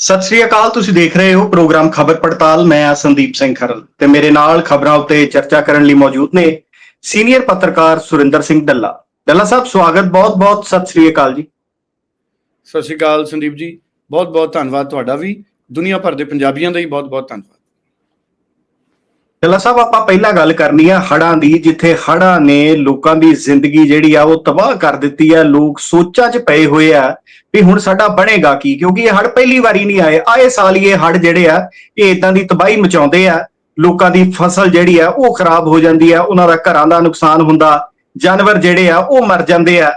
ਸਤਿ ਸ੍ਰੀ ਅਕਾਲ, ਤੁਸੀਂ ਦੇਖ ਰਹੇ ਹੋ ਪ੍ਰੋਗਰਾਮ ਖਬਰ ਪੜਤਾਲ। ਮੈਂ ਆ ਸੰਦੀਪ ਸਿੰਘ ਖਰਲ ਤੇ ਮੇਰੇ ਨਾਲ ਖਬਰਾਂ ਉੱਤੇ ਚਰਚਾ ਕਰਨ ਲਈ ਮੌਜੂਦ ਨੇ ਸੀਨੀਅਰ ਪੱਤਰਕਾਰ ਸੁਰਿੰਦਰ ਸਿੰਘ ਡੱਲਾ। ਡੱਲਾ ਸਾਹਿਬ, ਸਵਾਗਤ, ਬਹੁਤ-ਬਹੁਤ ਸਤਿ ਸ੍ਰੀ ਅਕਾਲ ਜੀ। ਸਤਿ ਸ਼੍ਰੀ ਅਕਾਲ ਸੰਦੀਪ ਜੀ ਬਹੁਤ ਬਹੁਤ ਧੰਨਵਾਦ ਤੁਹਾਡਾ ਵੀ। ਦੁਨੀਆ ਭਰ ਦੇ ਪੰਜਾਬੀਆਂ ਦਾ ਹੀ ਬਹੁਤ ਬਹੁਤ ਧੰਨਵਾਦ। ਡੱਲਾ ਸਾਹਿਬ, ਆਪਾਂ ਪਹਿਲਾਂ ਗੱਲ ਕਰਨੀ ਆ ਹੜਾਂ ਦੀ, ਜਿੱਥੇ ਹੜਾਂ ਨੇ ਲੋਕਾਂ ਦੀ ਜ਼ਿੰਦਗੀ ਜਿਹੜੀ ਆ, ਉਹ ਤਬਾਹ ਕਰ ਦਿੱਤੀ ਆ। ਲੋਕ ਸੋਚਾਂ 'ਚ ਪਏ ਹੋਏ ਆ ਵੀ ਹੁਣ ਸਾਡਾ ਬਣੇਗਾ ਕੀ, ਕਿਉਂਕਿ ਇਹ ਹੜ ਪਹਿਲੀ ਵਾਰੀ ਨਹੀਂ ਆਏ। ਆਏ ਸਾਲ ਹੀ ਇਹ ਹੜ ਜਿਹੜੇ ਆ, ਇਹ ਇਦਾਂ ਦੀ ਤਬਾਹੀ ਮਚਾਉਂਦੇ ਆ। ਲੋਕਾਂ ਦੀ ਫਸਲ ਜਿਹੜੀ ਆ, ਉਹ ਖਰਾਬ ਹੋ ਜਾਂਦੀ ਆ। ਉਹਨਾਂ ਦਾ ਘਰਾਂ ਦਾ ਨੁਕਸਾਨ ਹੁੰਦਾ, ਜਾਨਵਰ ਜਿਹੜੇ ਆ, ਉਹ ਮਰ ਜਾਂਦੇ ਆ।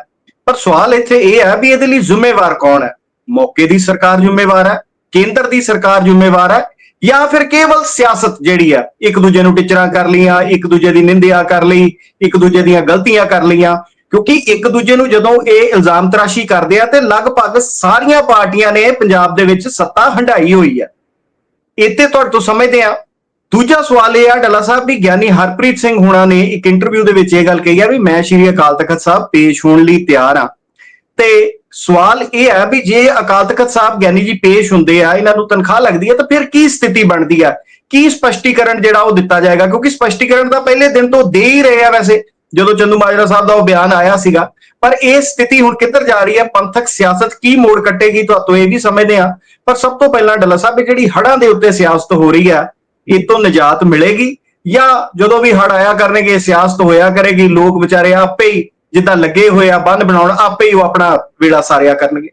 ਪਰ ਸਵਾਲ ਇੱਥੇ ਇਹ ਹੈ ਵੀ ਇਹਦੇ ਲਈ ਜ਼ਿੰਮੇਵਾਰ ਕੌਣ ਹੈ ਮੌਕੇ ਦੀ ਸਰਕਾਰ ਜ਼ਿੰਮੇਵਾਰ ਹੈ ਕੇਂਦਰ ਦੀ ਸਰਕਾਰ ਜ਼ਿੰਮੇਵਾਰ ਹੈ ਜਾਂ ਫਿਰ ਕੇਵਲ ਸਿਆਸਤ ਜਿਹੜੀ ਆ, ਇੱਕ ਦੂਜੇ ਨੂੰ ਟਿਚਰਾਂ ਕਰ ਲਈਆਂ, ਇੱਕ ਦੂਜੇ ਦੀ ਨਿੰਦਿਆ ਕਰ ਲਈ, ਇੱਕ ਦੂਜੇ ਦੀਆਂ ਗਲਤੀਆਂ ਕਰ ਲਈਆਂ, ਕਿਉਂਕਿ ਇੱਕ ਦੂਜੇ ਨੂੰ ਜਦੋਂ ਇਹ ਇਲਜ਼ਾਮ ਤਰਾਸ਼ੀ ਕਰਦੇ ਆ ਤੇ ਲਗਭਗ ਸਾਰੀਆਂ ਪਾਰਟੀਆਂ ਨੇ ਪੰਜਾਬ ਦੇ ਵਿੱਚ ਸੱਤਾ ਹੰਢਾਈ ਹੋਈ ਆ। ਇੱਥੇ ਤੁਹਾਡੇ ਤੋਂ ਸਮਝਦੇ ਆ। ਦੂਜਾ ਸਵਾਲ ਇਹ ਆ, ਡੱਲਾ ਸਾਹਿਬ ਵੀ ਗਿਆਨੀ ਹਰਪ੍ਰੀਤ ਸਿੰਘ ਹੁਣਾਂ ਨੇ ਇੱਕ ਇੰਟਰਵਿਊ ਦੇ ਵਿੱਚ ਇਹ ਗੱਲ ਕਹੀ ਆ ਵੀ ਮੈਂ ਸ਼੍ਰੀ ਅਕਾਲ ਤਖਤ ਸਾਹਿਬ ਪੇਸ਼ ਹੋਣ ਲਈ ਤਿਆਰ ਆ। ਤੇ ਸਵਾਲ ਇਹ ਹੈ ਵੀ ਜੇ ਅਕਾਲ ਤਖਤ ਸਾਹਿਬ ਗਿਆਨੀ ਜੀ ਪੇਸ਼ ਹੁੰਦੇ ਆ, ਇਹਨਾਂ ਨੂੰ ਤਨਖਾਹ ਲੱਗਦੀ ਹੈ, ਤਾਂ ਫਿਰ ਕੀ ਸਥਿਤੀ ਬਣਦੀ ਆ? ਕੀ ਸਪਸ਼ਟੀਕਰਨ ਜਿਹੜਾ ਉਹ ਦਿੱਤਾ ਜਾਏਗਾ? ਕਿਉਂਕਿ ਸਪਸ਼ਟੀਕਰਨ ਤਾਂ ਪਹਿਲੇ ਦਿਨ ਤੋਂ ਦੇ ਹੀ ਰਹੇ ਆ ਵੈਸੇ, ਜਦੋਂ ਚੰਦੂ ਮਾਜਰਾ ਸਾਹਿਬ ਦਾ ਉਹ ਬਿਆਨ ਆਇਆ ਸੀਗਾ। ਪਰ ਇਹ ਸਥਿਤੀ ਹੁਣ ਕਿੱਧਰ ਜਾ ਰਹੀ ਹੈ? ਪੰਥਕ ਸਿਆਸਤ ਕੀ ਮੋੜ ਕੱਟੇਗੀ? ਤੁਹਾਨੂੰ ਇਹ ਵੀ ਸਮਝਦੇ ਆ ਪਰ ਸਭ ਤੋਂ ਪਹਿਲਾਂ ਡੱਲਾ ਸਾਹਿਬ, ਇਹ ਜਿਹੜੀ ਹੜਾਂ ਦੇ ਉੱਤੇ ਸਿਆਸਤ ਹੋ ਰਹੀ ਹੈ, ਇਹ ਤੋਂ ਨਿਜਾਤ ਮਿਲੇਗੀ? ਜਾਂ ਜਦੋਂ ਵੀ ਹੜ ਆਇਆ ਕਰਨਗੇ, ਸਿਆਸਤ ਹੋਇਆ ਕਰੇਗੀ, ਲੋਕ ਵਿਚਾਰੇ ਆਪੇ ਹੀ ਜਿੱਦਾਂ ਲੱਗੇ ਹੋਏ ਆ ਬੰਨ ਬਣਾਉਣ, ਆਪੇ ਹੀ ਉਹ ਆਪਣਾ ਵੇੜਾ ਸਾਰਿਆ ਕਰਨਗੇ।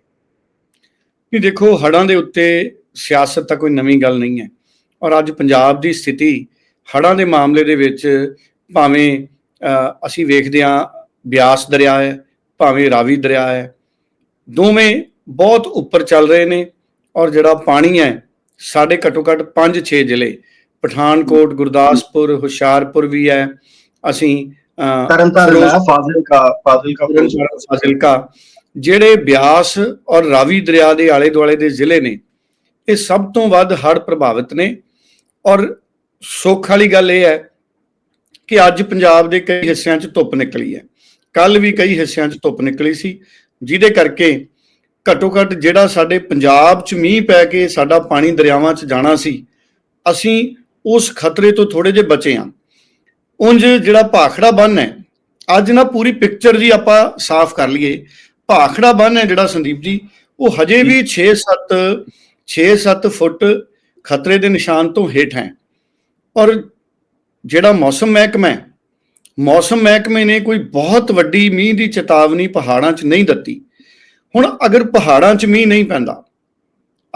ਇਹ ਦੇਖੋ ਹੜਾਂ ਦੇ ਉੱਤੇ ਸਿਆਸਤ ਤਾਂ ਕੋਈ ਨਵੀਂ ਗੱਲ ਨਹੀਂ ਹੈ। ਔਰ ਅੱਜ ਪੰਜਾਬ ਦੀ ਸਥਿਤੀ ਹੜਾਂ ਦੇ ਮਾਮਲੇ ਦੇ ਵਿੱਚ ਭਾਵੇਂ ਅਸੀਂ ਵੇਖਦੇ ਹਾਂ, ਬਿਆਸ ਦਰਿਆ ਹੈ, ਭਾਵੇਂ ਰਾਵੀ ਦਰਿਆ ਹੈ, ਦੋਵੇਂ ਬਹੁਤ ਉੱਪਰ ਚੱਲ ਰਹੇ ਨੇ। ਔਰ ਜਿਹੜਾ ਪਾਣੀ ਹੈ, ਸਾਡੇ ਘੱਟੋ ਘੱਟ 5-6 ਜ਼ਿਲ੍ਹੇ, ਪਠਾਨਕੋਟ, ਗੁਰਦਾਸਪੁਰ, ਹੁਸ਼ਿਆਰਪੁਰ ਵੀ ਹੈ। ਅਸੀਂ ਤਰਨਤਾਰਨ ਹੈ ਫਾਜ਼ਿਲਕਾ ਫਾਜ਼ਿਲਕਾ ਫਾਜ਼ਿਲਕਾ। ਜਿਹੜੇ ਬਿਆਸ ਔਰ ਰਾਵੀ ਦਰਿਆ ਦੇ ਆਲੇ ਦੁਆਲੇ ਦੇ ਜ਼ਿਲ੍ਹੇ ਨੇ ਇਹ ਸਭ ਤੋਂ ਵੱਧ ਹੜ੍ਹ ਪ੍ਰਭਾਵਿਤ ਨੇ। ਔਰ ਸੁੱਖ ਵਾਲੀ ਗੱਲ ਇਹ ਹੈ ਕਿ ਅੱਜ ਪੰਜਾਬ ਦੇ ਕਈ ਹਿੱਸਿਆਂ 'ਚ ਧੁੱਪ ਨਿਕਲੀ ਹੈ। ਕੱਲ ਵੀ ਕਈ ਹਿੱਸਿਆਂ 'ਚ ਧੁੱਪ ਨਿਕਲੀ ਸੀ ਜਿਹਦੇ ਕਰਕੇ ਘੱਟੋ ਘੱਟ ਜਿਹੜਾ ਸਾਡੇ ਪੰਜਾਬ 'ਚ ਮੀਂਹ ਪੈ ਕੇ ਸਾਡਾ ਪਾਣੀ ਦਰਿਆਵਾਂ 'ਚ ਜਾਣਾ ਸੀ ਅਸੀਂ ਉਸ ਖਤਰੇ ਤੋਂ ਥੋੜੇ ਜਿਹਾ ਬਚੇ ਹਾਂ। ਉਂਝ ਜਿਹੜਾ ਭਾਖੜਾ ਬੰਨ ਹੈ ਅੱਜ ਨਾ ਪੂਰੀ ਪਿਕਚਰ ਜੀ ਆਪਾਂ ਸਾਫ਼ ਕਰ ਲਈਏ। ਭਾਖੜਾ ਬੰਨ ਹੈ ਜਿਹੜਾ ਸੰਦੀਪ ਜੀ ਉਹ ਹਜੇ ਵੀ 6-7 6-7 ਫੁੱਟ ਖਤਰੇ ਦੇ ਨਿਸ਼ਾਨ ਤੋਂ ਹੇਠ ਹੈ। ਔਰ ਜਿਹੜਾ ਮੌਸਮ ਮਹਿਕਮਾ ਹੈ ਮੌਸਮ ਮਹਿਕਮੇ ਨੇ ਕੋਈ ਬਹੁਤ ਵੱਡੀ ਮੀਂਹ ਦੀ ਚੇਤਾਵਨੀ ਪਹਾੜਾਂ 'ਚ ਨਹੀਂ ਦਿੱਤੀ। ਹੁਣ ਅਗਰ ਪਹਾੜਾਂ 'ਚ ਮੀਂਹ ਨਹੀਂ ਪੈਂਦਾ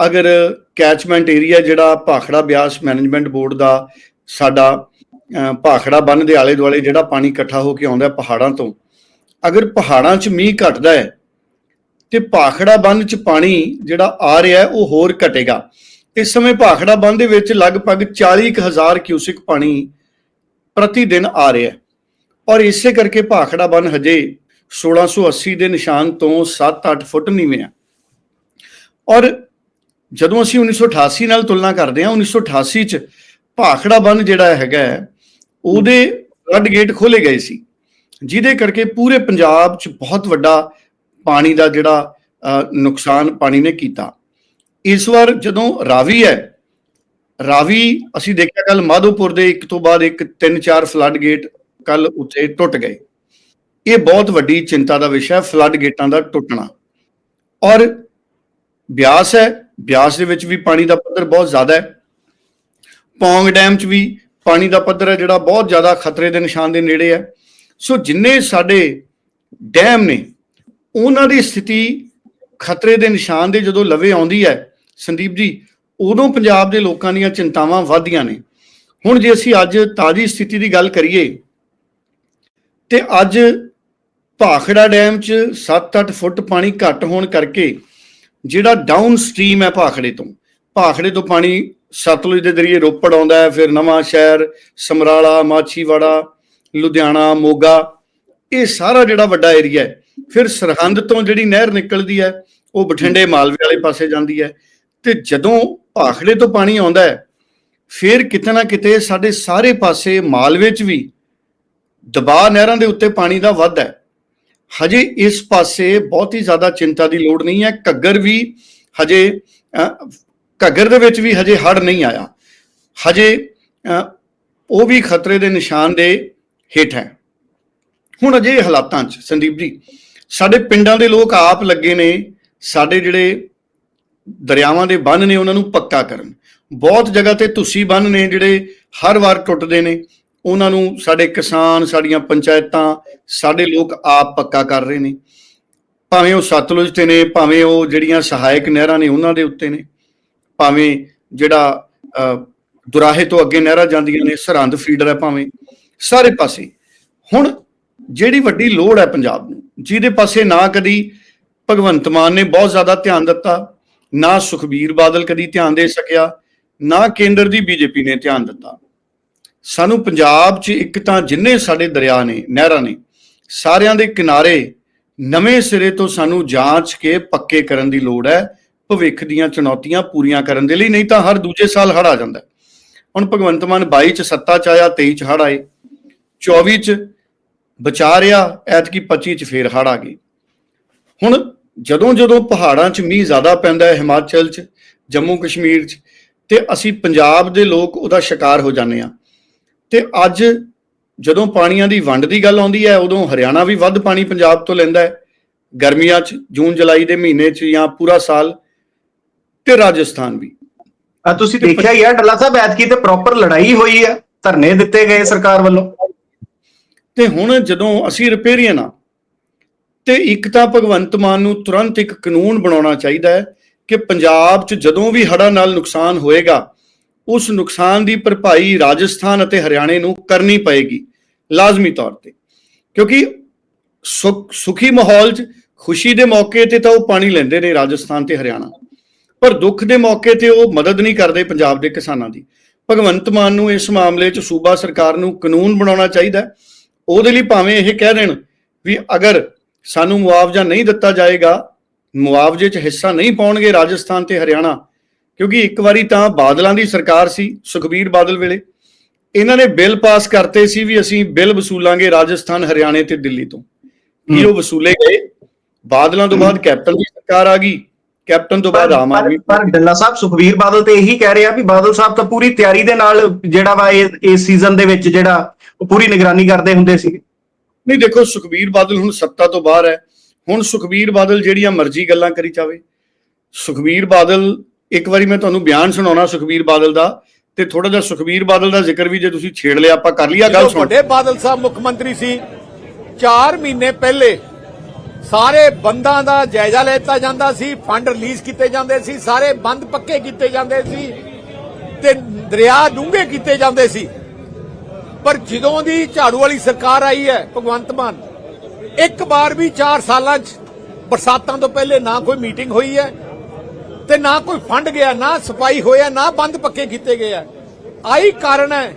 ਅਗਰ ਕੈਚਮੈਂਟ ਏਰੀਆ ਜਿਹੜਾ ਭਾਖੜਾ ਬਿਆਸ ਮੈਨੇਜਮੈਂਟ ਬੋਰਡ ਦਾ ਸਾਡਾ ਭਾਖੜਾ ਬੰਨ ਦੇ ਆਲੇ ਦੁਆਲੇ ਜਿਹੜਾ ਪਾਣੀ ਇਕੱਠਾ ਹੋ ਕੇ ਆਉਂਦਾ ਪਹਾੜਾਂ ਤੋਂ ਅਗਰ ਪਹਾੜਾਂ 'ਚ ਮੀਂਹ ਘਟਦਾ ਹੈ ਤੇ ਭਾਖੜਾ ਬੰਨ 'ਚ ਪਾਣੀ ਜਿਹੜਾ ਆ ਰਿਹਾ ਉਹ ਹੋਰ ਘਟੇਗਾ। ਇਸ ਸਮੇਂ ਭਾਖੜਾ ਬੰਨ ਦੇ ਵਿੱਚ ਲਗਭਗ 40000 ਕਿਊਸਿਕ ਪਾਣੀ ਪ੍ਰਤੀ ਦਿਨ ਆ ਰਿਹਾ ਹੈ। ਔਰ ਇਸੇ ਕਰਕੇ ਭਾਖੜਾ ਬੰਨ ਹਜੇ 1680 ਦੇ ਨਿਸ਼ਾਨ ਤੋਂ 7-8 ਫੁੱਟ ਨੀਵੇਂ ਆ। ਔਰ ਜਦੋਂ ਅਸੀਂ 1988 ਨਾਲ ਤੁਲਨਾ ਕਰਦੇ ਹਾਂ 1988 ਚ ਭਾਖੜਾ ਬੰਨ ਜਿਹੜਾ ਹੈਗਾ ਹੈ, ਉਹਦੇ ਫਲੱਡ ਗੇਟ ਖੋਲੇ ਗਏ ਸੀ। ਜਿਹਦੇ ਕਰਕੇ ਪੂਰੇ ਪੰਜਾਬ ਚ ਬਹੁਤ ਵੱਡਾ ਪਾਣੀ ਦਾ ਜਿਹੜਾ ਨੁਕਸਾਨ ਪਾਣੀ ਨੇ ਕੀਤਾ। ਇਸ ਵਾਰ ਜਦੋਂ ਰਾਵੀ ਹੈ, ਰਾਵੀ ਅਸੀਂ ਦੇਖਿਆ ਕੱਲ ਮਾਧੋਪੁਰ ਦੇ ਇੱਕ ਤੋਂ ਬਾਅਦ ਇੱਕ ਤਿੰਨ ਚਾਰ ਫਲੱਡ ਗੇਟ ਕੱਲ ਉੱਥੇ ਟੁੱਟ ਗਏ। ਇਹ ਬਹੁਤ ਵੱਡੀ ਚਿੰਤਾ ਦਾ ਵਿਸ਼ਾ ਹੈ ਫਲੱਡ ਗੇਟਾਂ ਦਾ ਟੁੱਟਣਾ। ਔਰ ਬਿਆਸ ਹੈ, ਬਿਆਸ ਦੇ ਵਿੱਚ ਵੀ ਪਾਣੀ ਦਾ ਪੱਧਰ ਬਹੁਤ ਜ਼ਿਆਦਾ ਹੈ। ਪੌਂਗ ਡੈਮ 'ਚ ਵੀ ਪਾਣੀ ਦਾ ਪੱਧਰ ਹੈ, ਜਿਹੜਾ ਬਹੁਤ ਜ਼ਿਆਦਾ ਖਤਰੇ ਦੇ ਨਿਸ਼ਾਨ ਦੇ ਨੇੜੇ ਹੈ। ਸੋ ਜਿੰਨੇ ਸਾਡੇ ਡੈਮ ਨੇ, ਉਹਨਾਂ ਦੀ ਸਥਿਤੀ ਖਤਰੇ ਦੇ ਨਿਸ਼ਾਨ ਦੇ ਜਦੋਂ ਲਵੇ ਆਉਂਦੀ ਹੈ, ਸੰਦੀਪ ਜੀ, ਉਦੋਂ ਪੰਜਾਬ ਦੇ ਲੋਕਾਂ ਦੀਆਂ ਚਿੰਤਾਵਾਂ ਵੱਧਦੀਆਂ ਨੇ। ਹੁਣ ਜੇ ਅਸੀਂ ਅੱਜ ਤਾਜ਼ੀ ਸਥਿਤੀ ਦੀ ਗੱਲ ਕਰੀਏ, ਤੇ ਅੱਜ ਭਾਖੜਾ ਡੈਮ 'ਚ 7-8 ਫੁੱਟ ਪਾਣੀ ਘੱਟ ਹੋਣ ਕਰਕੇ ਜਿਹੜਾ ਡਾਊਨ ਸਟ੍ਰੀਮ ਹੈ ਭਾਖੜੇ ਤੋਂ ਭਾਖੜੇ ਤੋਂ ਪਾਣੀ ਸਤਲੁਜ ਦੇ ਜ਼ਰੀਏ ਰੋਪੜ ਆਉਂਦਾ ਹੈ, ਫਿਰ ਨਵਾਂ ਸ਼ਹਿਰ, ਸਮਰਾਲਾ, ਮਾਛੀਵਾੜਾ, ਲੁਧਿਆਣਾ, ਮੋਗਾ, ਇਹ ਸਾਰਾ ਜਿਹੜਾ ਵੱਡਾ ਏਰੀਆ ਹੈ, ਫਿਰ ਸਰਹੰਦ ਤੋਂ ਜਿਹੜੀ ਨਹਿਰ ਨਿਕਲਦੀ ਹੈ, ਉਹ ਬਠਿੰਡੇ ਮਾਲਵੇ ਵਾਲੇ ਪਾਸੇ ਜਾਂਦੀ ਹੈ ਤੇ ਜਦੋਂ ਭਾਖੜੇ ਤੋਂ ਪਾਣੀ ਆਉਂਦਾ ਹੈ, ਫਿਰ ਕਿਤੇ ਨਾ ਕਿਤੇ ਸਾਡੇ ਸਾਰੇ ਪਾਸੇ ਮਾਲਵੇ 'ਚ ਵੀ ਦਬਾਅ ਨਹਿਰਾਂ ਦੇ ਉੱਤੇ ਪਾਣੀ ਦਾ ਵੱਧ ਹੈ। ਹਜੇ ਇਸ ਪਾਸੇ ਬਹੁਤ ਹੀ ਜ਼ਿਆਦਾ ਚਿੰਤਾ ਦੀ ਲੋੜ ਨਹੀਂ ਹੈ, ਘੱਗਰ ਵੀ ਹਜੇ ਘੱਗਰ ਦੇ ਵਿੱਚ ਵੀ ਹਜੇ ਹੜ ਨਹੀਂ ਆਇਆ। ਹਜੇ ਉਹ ਵੀ ਖਤਰੇ ਦੇ ਨਿਸ਼ਾਨ ਦੇ ਹੇਠ ਹੈ। ਹੁਣ ਅਜੇ ਹਾਲਾਤਾਂ 'ਚ, ਸੰਦੀਪ ਜੀ, ਸਾਡੇ ਪਿੰਡਾਂ ਦੇ ਲੋਕ ਆਪ ਲੱਗੇ ਨੇ, ਸਾਡੇ ਜਿਹੜੇ ਦਰਿਆਵਾਂ ਦੇ ਬੰਨ ਨੇ, ਉਹਨਾਂ ਨੂੰ ਪੱਕਾ ਕਰਨ। ਬਹੁਤ ਜਗ੍ਹਾ ਤੇ ਤੁਸੀਂ ਬੰਨ ਨੇ ਜਿਹੜੇ ਹਰ ਵਾਰ ਟੁੱਟਦੇ ਨੇ। ਉਹਨਾਂ ਨੂੰ ਸਾਡੇ ਕਿਸਾਨ, ਸਾਡੀਆਂ ਪੰਚਾਇਤਾਂ, ਸਾਡੇ ਲੋਕ ਆਪ ਪੱਕਾ ਕਰ ਰਹੇ ਨੇ। ਭਾਵੇਂ ਉਹ ਸਤਲੁਜ ਤੇ ਨੇ, ਭਾਵੇਂ ਉਹ ਜਿਹੜੀਆਂ ਸਹਾਇਕ ਨਹਿਰਾਂ ਨੇ, ਉਹਨਾਂ ਦੇ ਉੱਤੇ ਨੇ। ਭਾਵੇਂ ਜਿਹੜਾ ਅ, ਦੁਰਾਹੇ ਤੋਂ ਅੱਗੇ ਨਹਿਰਾਂ ਜਾਂਦੀਆਂ ਨੇ ਸਰਹੰਦ ਫੀਡਰ ਹੈ ਭਾਵੇਂ ਸਾਰੇ ਪਾਸੇ। ਹੁਣ ਜਿਹੜੀ ਵੱਡੀ ਲੋੜ ਹੈ ਪੰਜਾਬ ਨੂੰ ਜਿਹਦੇ ਪਾਸੇ ਨਾ ਕਦੀ ਭਗਵੰਤ ਮਾਨ ਨੇ ਬਹੁਤ ਜ਼ਿਆਦਾ ਧਿਆਨ ਦਿੱਤਾ ਨਾ ਸੁਖਬੀਰ ਬਾਦਲ ਕਦੀ ਧਿਆਨ ਦੇ ਸਕਿਆ ਨਾ ਕੇਂਦਰ ਦੀ ਬੀਜੇਪੀ ਨੇ ਧਿਆਨ ਦਿੱਤਾ। ਸਾਨੂੰ ਪੰਜਾਬ 'ਚ ਇੱਕ ਤਾਂ ਜਿੰਨੇ ਸਾਡੇ ਦਰਿਆ ਨੇ ਨਹਿਰਾਂ ਨੇ ਸਾਰਿਆਂ ਦੇ ਕਿਨਾਰੇ ਨਵੇਂ ਸਿਰੇ ਤੋਂ ਸਾਨੂੰ ਜਾਂਚ ਕੇ ਪੱਕੇ ਕਰਨ ਦੀ ਲੋੜ ਹੈ। ਭਵਿੱਖ ਦੀਆਂ ਚੁਣੌਤੀਆਂ ਪੂਰੀਆਂ ਕਰਨ ਦੇ ਲਈ, ਨਹੀਂ ਤਾਂ ਹਰ ਦੂਜੇ ਸਾਲ ਹੜ ਆ ਜਾਂਦਾ ਹੁਣ ਭਗਵੰਤ ਮਾਨ 22 ਚ ਸੱਤਾ ਚ ਆਇਆ 23 ਚ ਹੜ ਆਏ 24 ਚ ਬਚਾ ਰਿਹਾ, ਐਤਕੀ 25 ਚ ਫੇਰ ਹੜ ਆ ਗਏ। ਹੁਣ ਜਦੋਂ ਜਦੋਂ ਪਹਾੜਾਂ 'ਚ ਮੀਂਹ ਜ਼ਿਆਦਾ ਪੈਂਦਾ ਹੈ ਹਿਮਾਚਲ 'ਚ, ਜੰਮੂ ਕਸ਼ਮੀਰ 'ਚ, ਤੇ ਅਸੀਂ ਪੰਜਾਬ ਦੇ ਲੋਕ ਉਹਦਾ ਸ਼ਿਕਾਰ ਹੋ ਜਾਂਦੇ ਆ ਤੇ ਅੱਜ ਜਦੋਂ ਪਾਣੀਆਂ ਦੀ ਵੰਡ ਦੀ ਗੱਲ ਆਉਂਦੀ ਹੈ, ਉਦੋਂ ਹਰਿਆਣਾ ਵੀ ਵੱਧ ਪਾਣੀ ਪੰਜਾਬ ਤੋਂ ਲੈਂਦਾ ਹੈ। ਗਰਮੀਆਂ 'ਚ, ਜੂਨ ਜੁਲਾਈ ਦੇ ਮਹੀਨੇ 'ਚ ਜਾਂ ਪੂਰਾ ਸਾਲ ਤੇ ਰਾਜਸਥਾਨ ਵੀ। ਆ ਤੁਸੀਂ ਦੇਖਿਆ ਹੀ ਆ ਡੱਲਾ ਸਾਹਿਬ ਐਤਕੀ ਤੇ ਪ੍ਰੋਪਰ ਲੜਾਈ ਹੋਈ ਆ ਧਰਨੇ ਦਿੱਤੇ ਗਏ ਸਰਕਾਰ ਵੱਲੋਂ। ਤੇ ਹੁਣ ਜਦੋਂ ਅਸੀਂ ਰਿਪੇਰੀਅਨ ਆ ਤੇ ਇੱਕ ਤਾਂ ਭਗਵੰਤ ਮਾਨ ਨੂੰ ਤੁਰੰਤ ਇੱਕ ਕਾਨੂੰਨ ਬਣਾਉਣਾ ਚਾਹੀਦਾ ਹੈ ਕਿ ਪੰਜਾਬ 'ਚ ਜਦੋਂ ਵੀ ਹੜ੍ਹਾਂ ਨਾਲ ਨੁਕਸਾਨ ਹੋਏਗਾ ਉਸ ਨੁਕਸਾਨ ਦੀ ਭਰਪਾਈ ਰਾਜਸਥਾਨ ਅਤੇ ਹਰਿਆਣੇ ਨੂੰ ਕਰਨੀ ਪਏਗੀ ਲਾਜ਼ਮੀ ਤੌਰ ਤੇ। ਕਿਉਂਕਿ ਸੁਖ- ਸੁਖੀ ਮਾਹੌਲ 'ਚ ਖੁਸ਼ੀ ਦੇ ਮੌਕੇ ਤੇ ਤਾਂ ਉਹ ਪਾਣੀ ਲੈਂਦੇ ਨੇ ਰਾਜਸਥਾਨ ਤੇ ਹਰਿਆਣਾ। ਪਰ ਦੁੱਖ ਦੇ ਮੌਕੇ ਤੇ ਉਹ ਮਦਦ ਨਹੀਂ ਕਰਦੇ ਪੰਜਾਬ ਦੇ ਕਿਸਾਨਾਂ ਦੀ। ਭਗਵੰਤ ਮਾਨ ਨੂੰ ਇਸ ਮਾਮਲੇ 'ਚ ਸੂਬਾ ਸਰਕਾਰ ਨੂੰ ਕਾਨੂੰਨ ਬਣਾਉਣਾ ਚਾਹੀਦਾ ਉਹਦੇ ਲਈ ਭਾਵੇਂ ਇਹ ਕਹਿ ਦੇਣ ਵੀ ਅਗਰ ਸਾਨੂੰ ਮੁਆਵਜ਼ਾ ਨਹੀਂ ਦਿੱਤਾ ਜਾਏਗਾ ਮੁਆਵਜ਼ੇ 'ਚ ਹਿੱਸਾ ਨਹੀਂ ਪਾਉਣਗੇ ਰਾਜਸਥਾਨ ਤੇ ਹਰਿਆਣਾ ਕਿਉਂਕਿ ਇੱਕ ਵਾਰੀ ਤਾਂ ਬਾਦਲਾਂ ਦੀ ਸਰਕਾਰ ਸੀ ਸੁਖਬੀਰ ਬਾਦਲ ਵੇਲੇ। ਇਹਨਾਂ ਨੇ ਬਿੱਲ ਪਾਸ ਕਰਤੇ ਸੀ ਵੀ ਅਸੀਂ ਬਿੱਲ ਵਸੂਲਾਂਗੇ ਰਾਜਸਥਾਨ ਹਰਿਆਣੇ ਤੇ ਦਿੱਲੀ ਤੋਂ। ਕੀ ਉਹ ਵਸੂਲੇ ਗਏ? ਬਾਦਲਾਂ ਤੋਂ ਬਾਅਦ ਕੈਪਟਨ ਦੀ ਸਰਕਾਰ ਆ ਗਈ। ਕੈਪਟਨ ਤੋਂ ਬਾਅਦ ਆਮ ਆਦਮੀ ਪਰ ਡੱਲਾ ਸਾਹਿਬ ਸੁਖਵੀਰ ਬਾਦਲ ਤੇ ਇਹੀ ਕਹਿ ਰਿਹਾ ਵੀ ਬਾਦਲ ਸਾਹਿਬ ਤਾਂ ਪੂਰੀ ਤਿਆਰੀ ਦੇ ਨਾਲ ਜਿਹੜਾ ਵਾ ਇਹ ਇਸ ਸੀਜ਼ਨ ਦੇ ਵਿੱਚ ਜਿਹੜਾ ਉਹ ਪੂਰੀ ਨਿਗਰਾਨੀ ਕਰਦੇ ਹੁੰਦੇ ਸੀ। ਨਹੀਂ ਦੇਖੋ ਸੁਖਬੀਰ ਬਾਦਲ ਹੁਣ ਸੱਤਾ ਤੋਂ ਬਾਹਰ ਹੈ। ਹੁਣ ਸੁਖਬੀਰ ਬਾਦਲ ਜਿਹੜੀਆਂ ਮਰਜ਼ੀ ਗੱਲਾਂ ਕਰੀ ਜਾਵੇ। ਸੁਖਬੀਰ ਬਾਦਲ ਇੱਕ ਵਾਰੀ ਮੈਂ ਤੁਹਾਨੂੰ ਬਿਆਨ ਸੁਣਾਉਣਾ ਸੁਖਬੀਰ ਬਾਦਲ ਦਾ ਤੇ ਥੋੜਾ ਜਿਹਾ ਸੁਖਬੀਰ ਬਾਦਲ ਦਾ ਜ਼ਿਕਰ ਵੀ ਜੇ ਤੁਸੀਂ ਛੇੜ ਲਿਆ ਆਪਾਂ ਕਰ ਲਿਆ ਗੱਲ ਸੁਣ। ਵੱਡੇ ਬਾਦਲ ਸਾਹਿਬ ਮੁੱਖ ਮੰਤਰੀ ਸੀ 4 ਮਹੀਨੇ ਪਹਿਲੇ ਸਾਰੇ ਬੰਦਾਂ ਦਾ ਜਾਇਜ਼ਾ ਲੈਤਾ ਜਾਂਦਾ ਸੀ ਫੰਡ ਰਿਲੀਜ਼ ਕੀਤੇ ਜਾਂਦੇ ਸੀ, ਸਾਰੇ ਬੰਦ ਪੱਕੇ ਕੀਤੇ ਜਾਂਦੇ ਸੀ ਤੇ ਦਰਿਆ ਡੂੰਘੇ ਕੀਤੇ ਜਾਂਦੇ ਸੀ। ਪਰ ਜਦੋਂ ਦੀ ਝਾੜੂ ਵਾਲੀ ਸਰਕਾਰ ਆਈ ਹੈ, ਭਗਵੰਤ ਮਾਨ, ਇੱਕ ਵਾਰ ਵੀ 4 ਸਾਲਾਂ 'ਚ ਬਰਸਾਤਾਂ ਤੋਂ ਪਹਿਲੇ ਨਾ ਕੋਈ ਮੀਟਿੰਗ ਹੋਈ ਹੈ ਤੇ ਨਾ ਕੋਈ ਫੰਡ ਗਿਆ, ਨਾ ਸਫ਼ਾਈ ਹੋਇਆ, ਨਾ ਬੰਦ ਪੱਕੇ ਕੀਤੇ ਗਏ ਆ। ਆਹੀ ਕਾਰਨ ਹੈ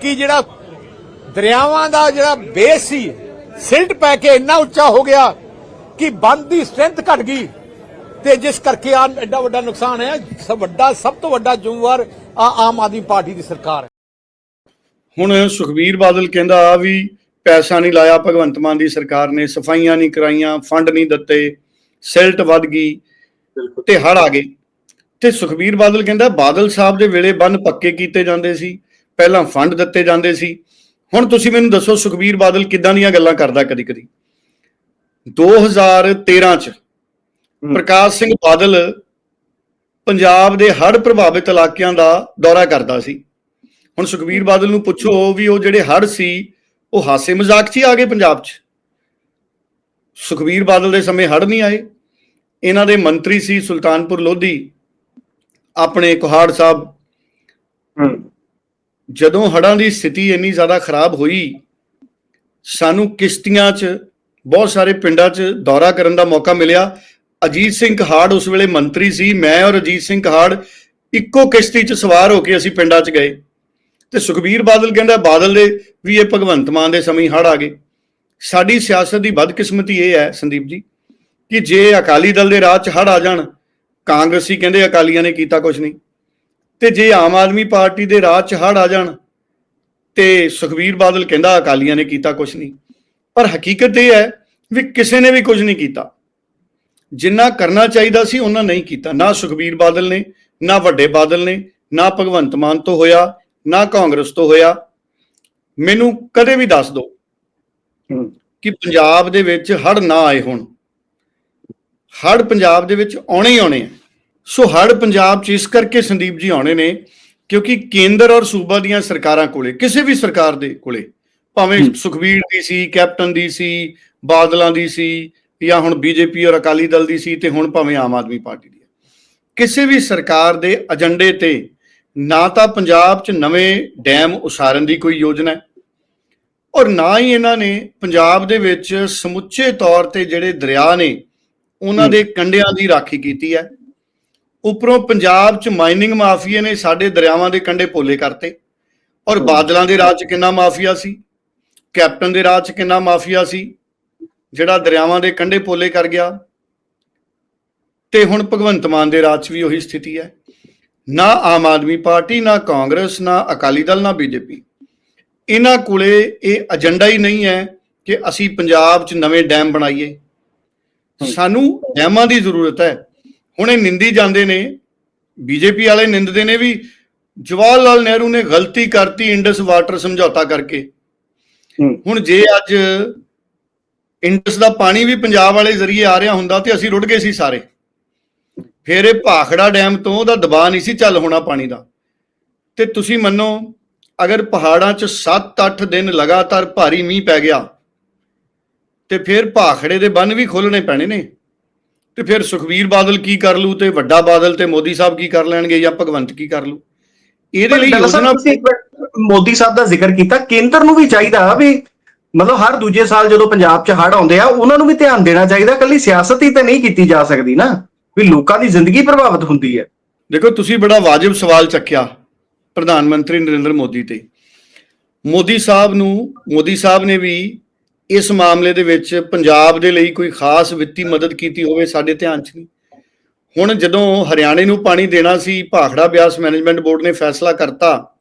ਕਿ ਜਿਹੜਾ ਦਰਿਆਵਾਂ ਦਾ ਜਿਹੜਾ ਬੇਸ ਸੀ ਸਿਲਟ ਪੈ ਕੇ ਇੰਨਾ ਉੱਚਾ ਹੋ ਗਿਆ ਕਿ ਬੰਦ ਦੀ ਸਟਰੈਂਥ ਘਟ ਗਈ ਤੇ ਜਿਸ ਕਰਕੇ ਆ ਐਡਾ ਵੱਡਾ ਨੁਕਸਾਨ ਹੈ, ਸਭ ਵੱਡਾ, ਸਭ ਤੋਂ ਵੱਡਾ ਜ਼ਿੰਮੇਵਾਰ ਆਮ ਆਦਮੀ ਪਾਰਟੀ ਦੀ ਸਰਕਾਰ ਹੈ। ਹੁਣ ਸੁਖਬੀਰ ਬਾਦਲ ਕਹਿੰਦਾ ਵੀ ਪੈਸਾ ਨਹੀਂ ਲਾਇਆ, ਭਗਵੰਤ ਮਾਨ ਦੀ ਸਰਕਾਰ ਨੇ ਸਫਾਈਆਂ ਨਹੀਂ ਕਰਾਈਆਂ, ਫੰਡ ਨਹੀਂ ਦਿੱਤੇ, ਸਿਲਟ ਵੱਧ ਗਈ ਤੇ ਹੜ ਆ ਗਏ। ਤੇ ਸੁਖਬੀਰ ਬਾਦਲ ਕਹਿੰਦਾ ਬਾਦਲ ਸਾਹਿਬ ਦੇ ਵੇਲੇ ਬੰਨ ਪੱਕੇ ਕੀਤੇ ਜਾਂਦੇ ਸੀ, ਪਹਿਲਾਂ ਫੰਡ ਦਿੱਤੇ ਜਾਂਦੇ ਸੀ। ਹੁਣ ਤੁਸੀਂ ਮੈਨੂੰ ਦੱਸੋ ਸੁਖਬੀਰ ਬਾਦਲ ਕਿੱਦਾਂ ਦੀਆਂ ਗੱਲਾਂ ਕਰਦਾ ਕਦੀ ਕਦੀ 2013 ਚ ਪ੍ਰਕਾਸ਼ ਸਿੰਘ ਬਾਦਲ ਪੰਜਾਬ ਦੇ ਹੜ੍ਹ ਪ੍ਰਭਾਵਿਤ ਇਲਾਕਿਆਂ ਦਾ ਦੌਰਾ ਕਰਦਾ ਸੀ। ਹੁਣ ਸੁਖਬੀਰ ਬਾਦਲ ਨੂੰ ਪੁੱਛੋ ਵੀ ਉਹ ਜਿਹੜੇ ਹੜ੍ਹ ਸੀ ਉਹ ਹਾਸੇ ਮਜ਼ਾਕ 'ਚ ਹੀ ਆ ਗਏ ਪੰਜਾਬ 'ਚ। ਸੁਖਬੀਰ ਬਾਦਲ ਦੇ ਸਮੇਂ ਹੜ੍ਹ ਨਹੀਂ ਆਏ। ਇਹਨਾਂ ਦੇ ਮੰਤਰੀ ਸੀ ਸੁਲਤਾਨਪੁਰ ਲੋਧੀ ਆਪਣੇ ਕੁਹਾੜ ਸਾਹਿਬ। ਜਦੋਂ ਹੜ੍ਹਾਂ ਦੀ ਸਥਿਤੀ ਇੰਨੀ ਜ਼ਿਆਦਾ ਖਰਾਬ ਹੋਈ ਸਾਨੂੰ ਕਿਸ਼ਤੀਆਂ 'ਚ ਬਹੁਤ ਸਾਰੇ ਪਿੰਡਾਂ 'ਚ ਦੌਰਾ ਕਰਨ ਦਾ ਮੌਕਾ ਮਿਲਿਆ। ਅਜੀਤ ਸਿੰਘ ਕਹਾੜ ਉਸ ਵੇਲੇ ਮੰਤਰੀ ਸੀ। ਮੈਂ ਔਰ ਅਜੀਤ ਸਿੰਘ ਕਹਾੜ ਇੱਕੋ ਕਿਸ਼ਤੀ 'ਚ ਸਵਾਰ ਹੋ ਕੇ ਅਸੀਂ ਪਿੰਡਾਂ 'ਚ ਗਏ। ਤੇ ਸੁਖਬੀਰ ਬਾਦਲ ਕਹਿੰਦਾ, ਬਾਦਲ ਦੇ ਵੀ ਇਹ ਭਗਵੰਤ ਮਾਨ ਦੇ ਸਮੇਂ ਹੜ ਆ ਗਏ। ਸਾਡੀ ਸਿਆਸਤ ਦੀ ਬਦਕਿਸਮਤੀ ਇਹ ਹੈ, ਸੰਦੀਪ ਜੀ, ਕਿ ਜੇ ਅਕਾਲੀ ਦਲ ਦੇ ਰਾਹ 'ਚ ਹੜ ਆ ਜਾਣ, ਕਾਂਗਰਸੀ ਕਹਿੰਦੇ ਅਕਾਲੀਆਂ ਨੇ ਕੀਤਾ ਕੁਝ ਨਹੀਂ। ਤੇ ਜੇ ਆਮ ਆਦਮੀ ਪਾਰਟੀ ਦੇ ਰਾਹ 'ਚ ਹੜ ਆ ਜਾਣ, ਤੇ ਸੁਖਬੀਰ ਬਾਦਲ ਕਹਿੰਦਾ ਅਕਾਲੀਆਂ ਨੇ ਕੀਤਾ ਕੁਝ ਨਹੀਂ। ਪਰ ਹਕੀਕਤ ਇਹ ਹੈ ਵੀ ਕਿਸੇ ਨੇ ਵੀ ਕੁਝ ਨਹੀਂ ਕੀਤਾ। ਜਿੰਨਾ ਕਰਨਾ ਚਾਹੀਦਾ ਸੀ ਉਹਨਾਂ ਨਹੀਂ ਕੀਤਾ। ਨਾ ਸੁਖਬੀਰ ਬਾਦਲ ਨੇ ਨਾ ਵੱਡੇ ਬਾਦਲ ਨੇ ਨਾ ਭਗਵੰਤ ਮਾਨ ਤੋਂ ਹੋਇਆ ਨਾ ਕਾਂਗਰਸ ਤੋਂ ਹੋਇਆ। ਮੈਨੂੰ ਕਦੇ ਵੀ ਦੱਸ ਦਿਓ ਕਿ ਪੰਜਾਬ ਦੇ ਵਿੱਚ ਹੜ ਨਾ ਆਏ ਹੋਣ। ਹੜ ਪੰਜਾਬ ਦੇ ਵਿੱਚ ਆਉਣੇ ਹੀ ਆਉਣੇ ਆ। ਸੋ ਹੜ ਪੰਜਾਬ ਚ ਇਸ ਕਰਕੇ ਸੰਦੀਪ ਜੀ ਆਉਣੇ ਨੇ ਕਿਉਂਕਿ ਕੇਂਦਰ ਔਰ ਸੂਬਾ ਦੀਆਂ ਸਰਕਾਰਾਂ ਕੋਲੇ ਕਿਸੇ ਵੀ ਸਰਕਾਰ ਦੇ ਕੋਲੇ ਭਾਵੇਂ ਹੂੰ। ਸੁਖਬੀਰ ਦੀ ਸੀ ਕੈਪਟਨ ਦੀ ਸੀ ਬਾਦਲਾਂ ਦੀ ਸੀ ਜਾਂ ਹੁਣ ਬੀਜੇਪੀ ਔਰ ਅਕਾਲੀ ਦਲ ਦੀ ਸੀ ਤੇ ਹੁਣ ਭਾਵੇਂ ਆਮ ਆਦਮੀ ਪਾਰਟੀ ਦੀ ਹੈ। ਕਿਸੇ ਵੀ ਸਰਕਾਰ ਦੇ ਏਜੰਡੇ ਤੇ ਨਾ ਤਾਂ ਪੰਜਾਬ 'ਚ ਨਵੇਂ ਡੈਮ ਉਸਾਰਨ ਦੀ ਕੋਈ ਯੋਜਨਾ ਹੈ ਔਰ ਨਾ ਹੀ ਇਹਨਾਂ ਨੇ ਪੰਜਾਬ ਦੇ ਵਿੱਚ ਸਮੁੱਚੇ ਤੌਰ ਤੇ ਜਿਹੜੇ ਦਰਿਆ ਨੇ ਉਹਨਾਂ ਦੇ ਕੰਢਿਆਂ ਦੀ ਰਾਖੀ ਕੀਤੀ ਹੈ। ਉੱਪਰੋਂ ਪੰਜਾਬ 'ਚ ਮਾਈਨਿੰਗ ਮਾਫੀਏ ਨੇ ਸਾਡੇ ਦਰਿਆਵਾਂ ਦੇ ਕੰਢੇ ਪੋਲੇ ਕਰਤੇ ਔਰ ਬਾਦਲਾਂ ਦੇ ਰਾਜ 'ਚ ਕਿੰਨਾ ਮਾਫੀਆ ਸੀ? ਕੈਪਟਨ ਦੇ ਰਾਜ 'ਚ ਕਿੰਨਾ ਮਾਫੀਆ ਸੀ ਜਿਹੜਾ ਦਰਿਆਵਾਂ ਦੇ ਕੰਢੇ ਪੋਲੇ ਕਰ ਗਿਆ। ਤੇ ਹੁਣ ਭਗਵੰਤ ਮਾਨ ਦੇ ਰਾਜ 'ਚ ਵੀ ਉਹੀ ਸਥਿਤੀ ਹੈ। ਨਾ ਆਮ ਆਦਮੀ ਪਾਰਟੀ ਨਾ ਕਾਂਗਰਸ ਨਾ ਅਕਾਲੀ ਦਲ ਨਾ ਬੀਜੇਪੀ। ਇਹਨਾਂ ਕੋਲੇ ਇਹ ਏਜੰਡਾ ਹੀ ਨਹੀਂ ਹੈ ਕਿ ਅਸੀਂ ਪੰਜਾਬ 'ਚ ਨਵੇਂ ਡੈਮ ਬਣਾਈਏ। ਸਾਨੂੰ ਡੈਮਾਂ ਦੀ ਜ਼ਰੂਰਤ ਹੈ। ਹੁਣ ਇਹ ਨਿੰਦੀ ਜਾਂਦੇ ਨੇ ਬੀਜੇਪੀ ਵਾਲੇ ਨਿੰਦਦੇ ਨੇ ਵੀ ਜਵਾਹਰ ਲਾਲ ਨਹਿਰੂ ਨੇ ਗਲਤੀ ਕਰਤੀ ਇੰਡਸ ਵਾਟਰ ਸਮਝੌਤਾ ਕਰਕੇ। ਹੁਣ ਜੇ ਅੱਜ ਇੰਡਸ ਦਾ ਪਾਣੀ ਵੀ ਪੰਜਾਬ ਵਾਲੇ ਜ਼ਰੀਏ ਆ ਰਿਹਾ ਹੁੰਦਾ ਤੇ ਅਸੀਂ ਰੁੜ ਗਏ ਸੀ ਸਾਰੇ। ਫਿਰ ਇਹ ਭਾਖੜਾ ਡੈਮ ਤੋਂ ਉਹਦਾ ਦਬਾਅ ਨਹੀਂ ਸੀ ਚੱਲ ਹੋਣਾ ਪਾਣੀ ਦਾ। ਤੇ ਤੁਸੀਂ ਮੰਨੋ ਅਗਰ ਪਹਾੜਾਂ 'ਚ 7-8 ਦਿਨ ਲਗਾਤਾਰ ਭਾਰੀ ਮੀਂਹ ਪੈ ਗਿਆ ਤੇ ਫਿਰ ਭਾਖੜੇ ਦੇ ਬੰਨ ਵੀ ਖੋਲਣੇ ਪੈਣੇ ਨੇ। ਤੇ ਫਿਰ ਸੁਖਵੀਰ ਬਾਦਲ ਕੀ ਕਰ ਲੂ ਤੇ ਵੱਡਾ ਬਾਦਲ ਤੇ ਮੋਦੀ ਸਾਹਿਬ ਕੀ ਕਰ ਲੈਣਗੇ ਜਾਂ ਭਗਵੰਤ ਕੀ ਕਰ ਲੂ? ਇਹਦੇ ਲਈ ਯੋਜਨਾ ਮੋਦੀ ਸਾਹਿਬ ਦਾ ਜ਼ਿਕਰ ਕੀਤਾ, ਕੇਂਦਰ ਨੂੰ ਵੀ ਚਾਹੀਦਾ ਵੀ ਮਤਲਬ ਹਰ ਦੂਜੇ ਸਾਲ ਜਦੋਂ ਪੰਜਾਬ 'ਚ ਹੜ੍ਹ ਆਉਂਦੇ ਆ, ਉਹਨਾਂ ਨੂੰ ਵੀ ਧਿਆਨ ਦੇਣਾ ਚਾਹੀਦਾ ਕੱਲੀ ਸਿਆਸਤ ਹੀ ਤਾਂ ਨਹੀਂ ਕੀਤੀ ਜਾ ਸਕਦੀ ਨਾ, ਵੀ ਲੋਕਾਂ ਦੀ ਜ਼ਿੰਦਗੀ ਪ੍ਰਭਾਵਿਤ ਹੁੰਦੀ ਹੈ। ਦੇਖੋ, ਤੁਸੀਂ ਬੜਾ ਵਾਜਬ ਸਵਾਲ ਚੱਕਿਆ ਪ੍ਰਧਾਨ ਮੰਤਰੀ ਨਰਿੰਦਰ ਮੋਦੀ ਤੇ। ਮੋਦੀ ਸਾਹਿਬ ਨੂੰ, ਮੋਦੀ ਸਾਹਿਬ ਨੇ ਵੀ ਇਸ ਮਾਮਲੇ ਦੇ ਵਿੱਚ ਪੰਜਾਬ ਦੇ ਲਈ ਕੋਈ ਖਾਸ ਵਿੱਤੀ ਮਦਦ ਕੀਤੀ ਹੋਵੇ ਸਾਡੇ ਧਿਆਨ 'ਚ ਨਹੀਂ। ਹੁਣ ਜਦੋਂ ਹਰਿਆਣੇ ਨੂੰ ਪਾਣੀ ਦੇਣਾ ਸੀ, ਭਾਖੜਾ ਬਿਆਸ ਮੈਨੇਜਮੈਂਟ ਬੋਰਡ ਨੇ ਫੈਸਲਾ ਕਰਤਾ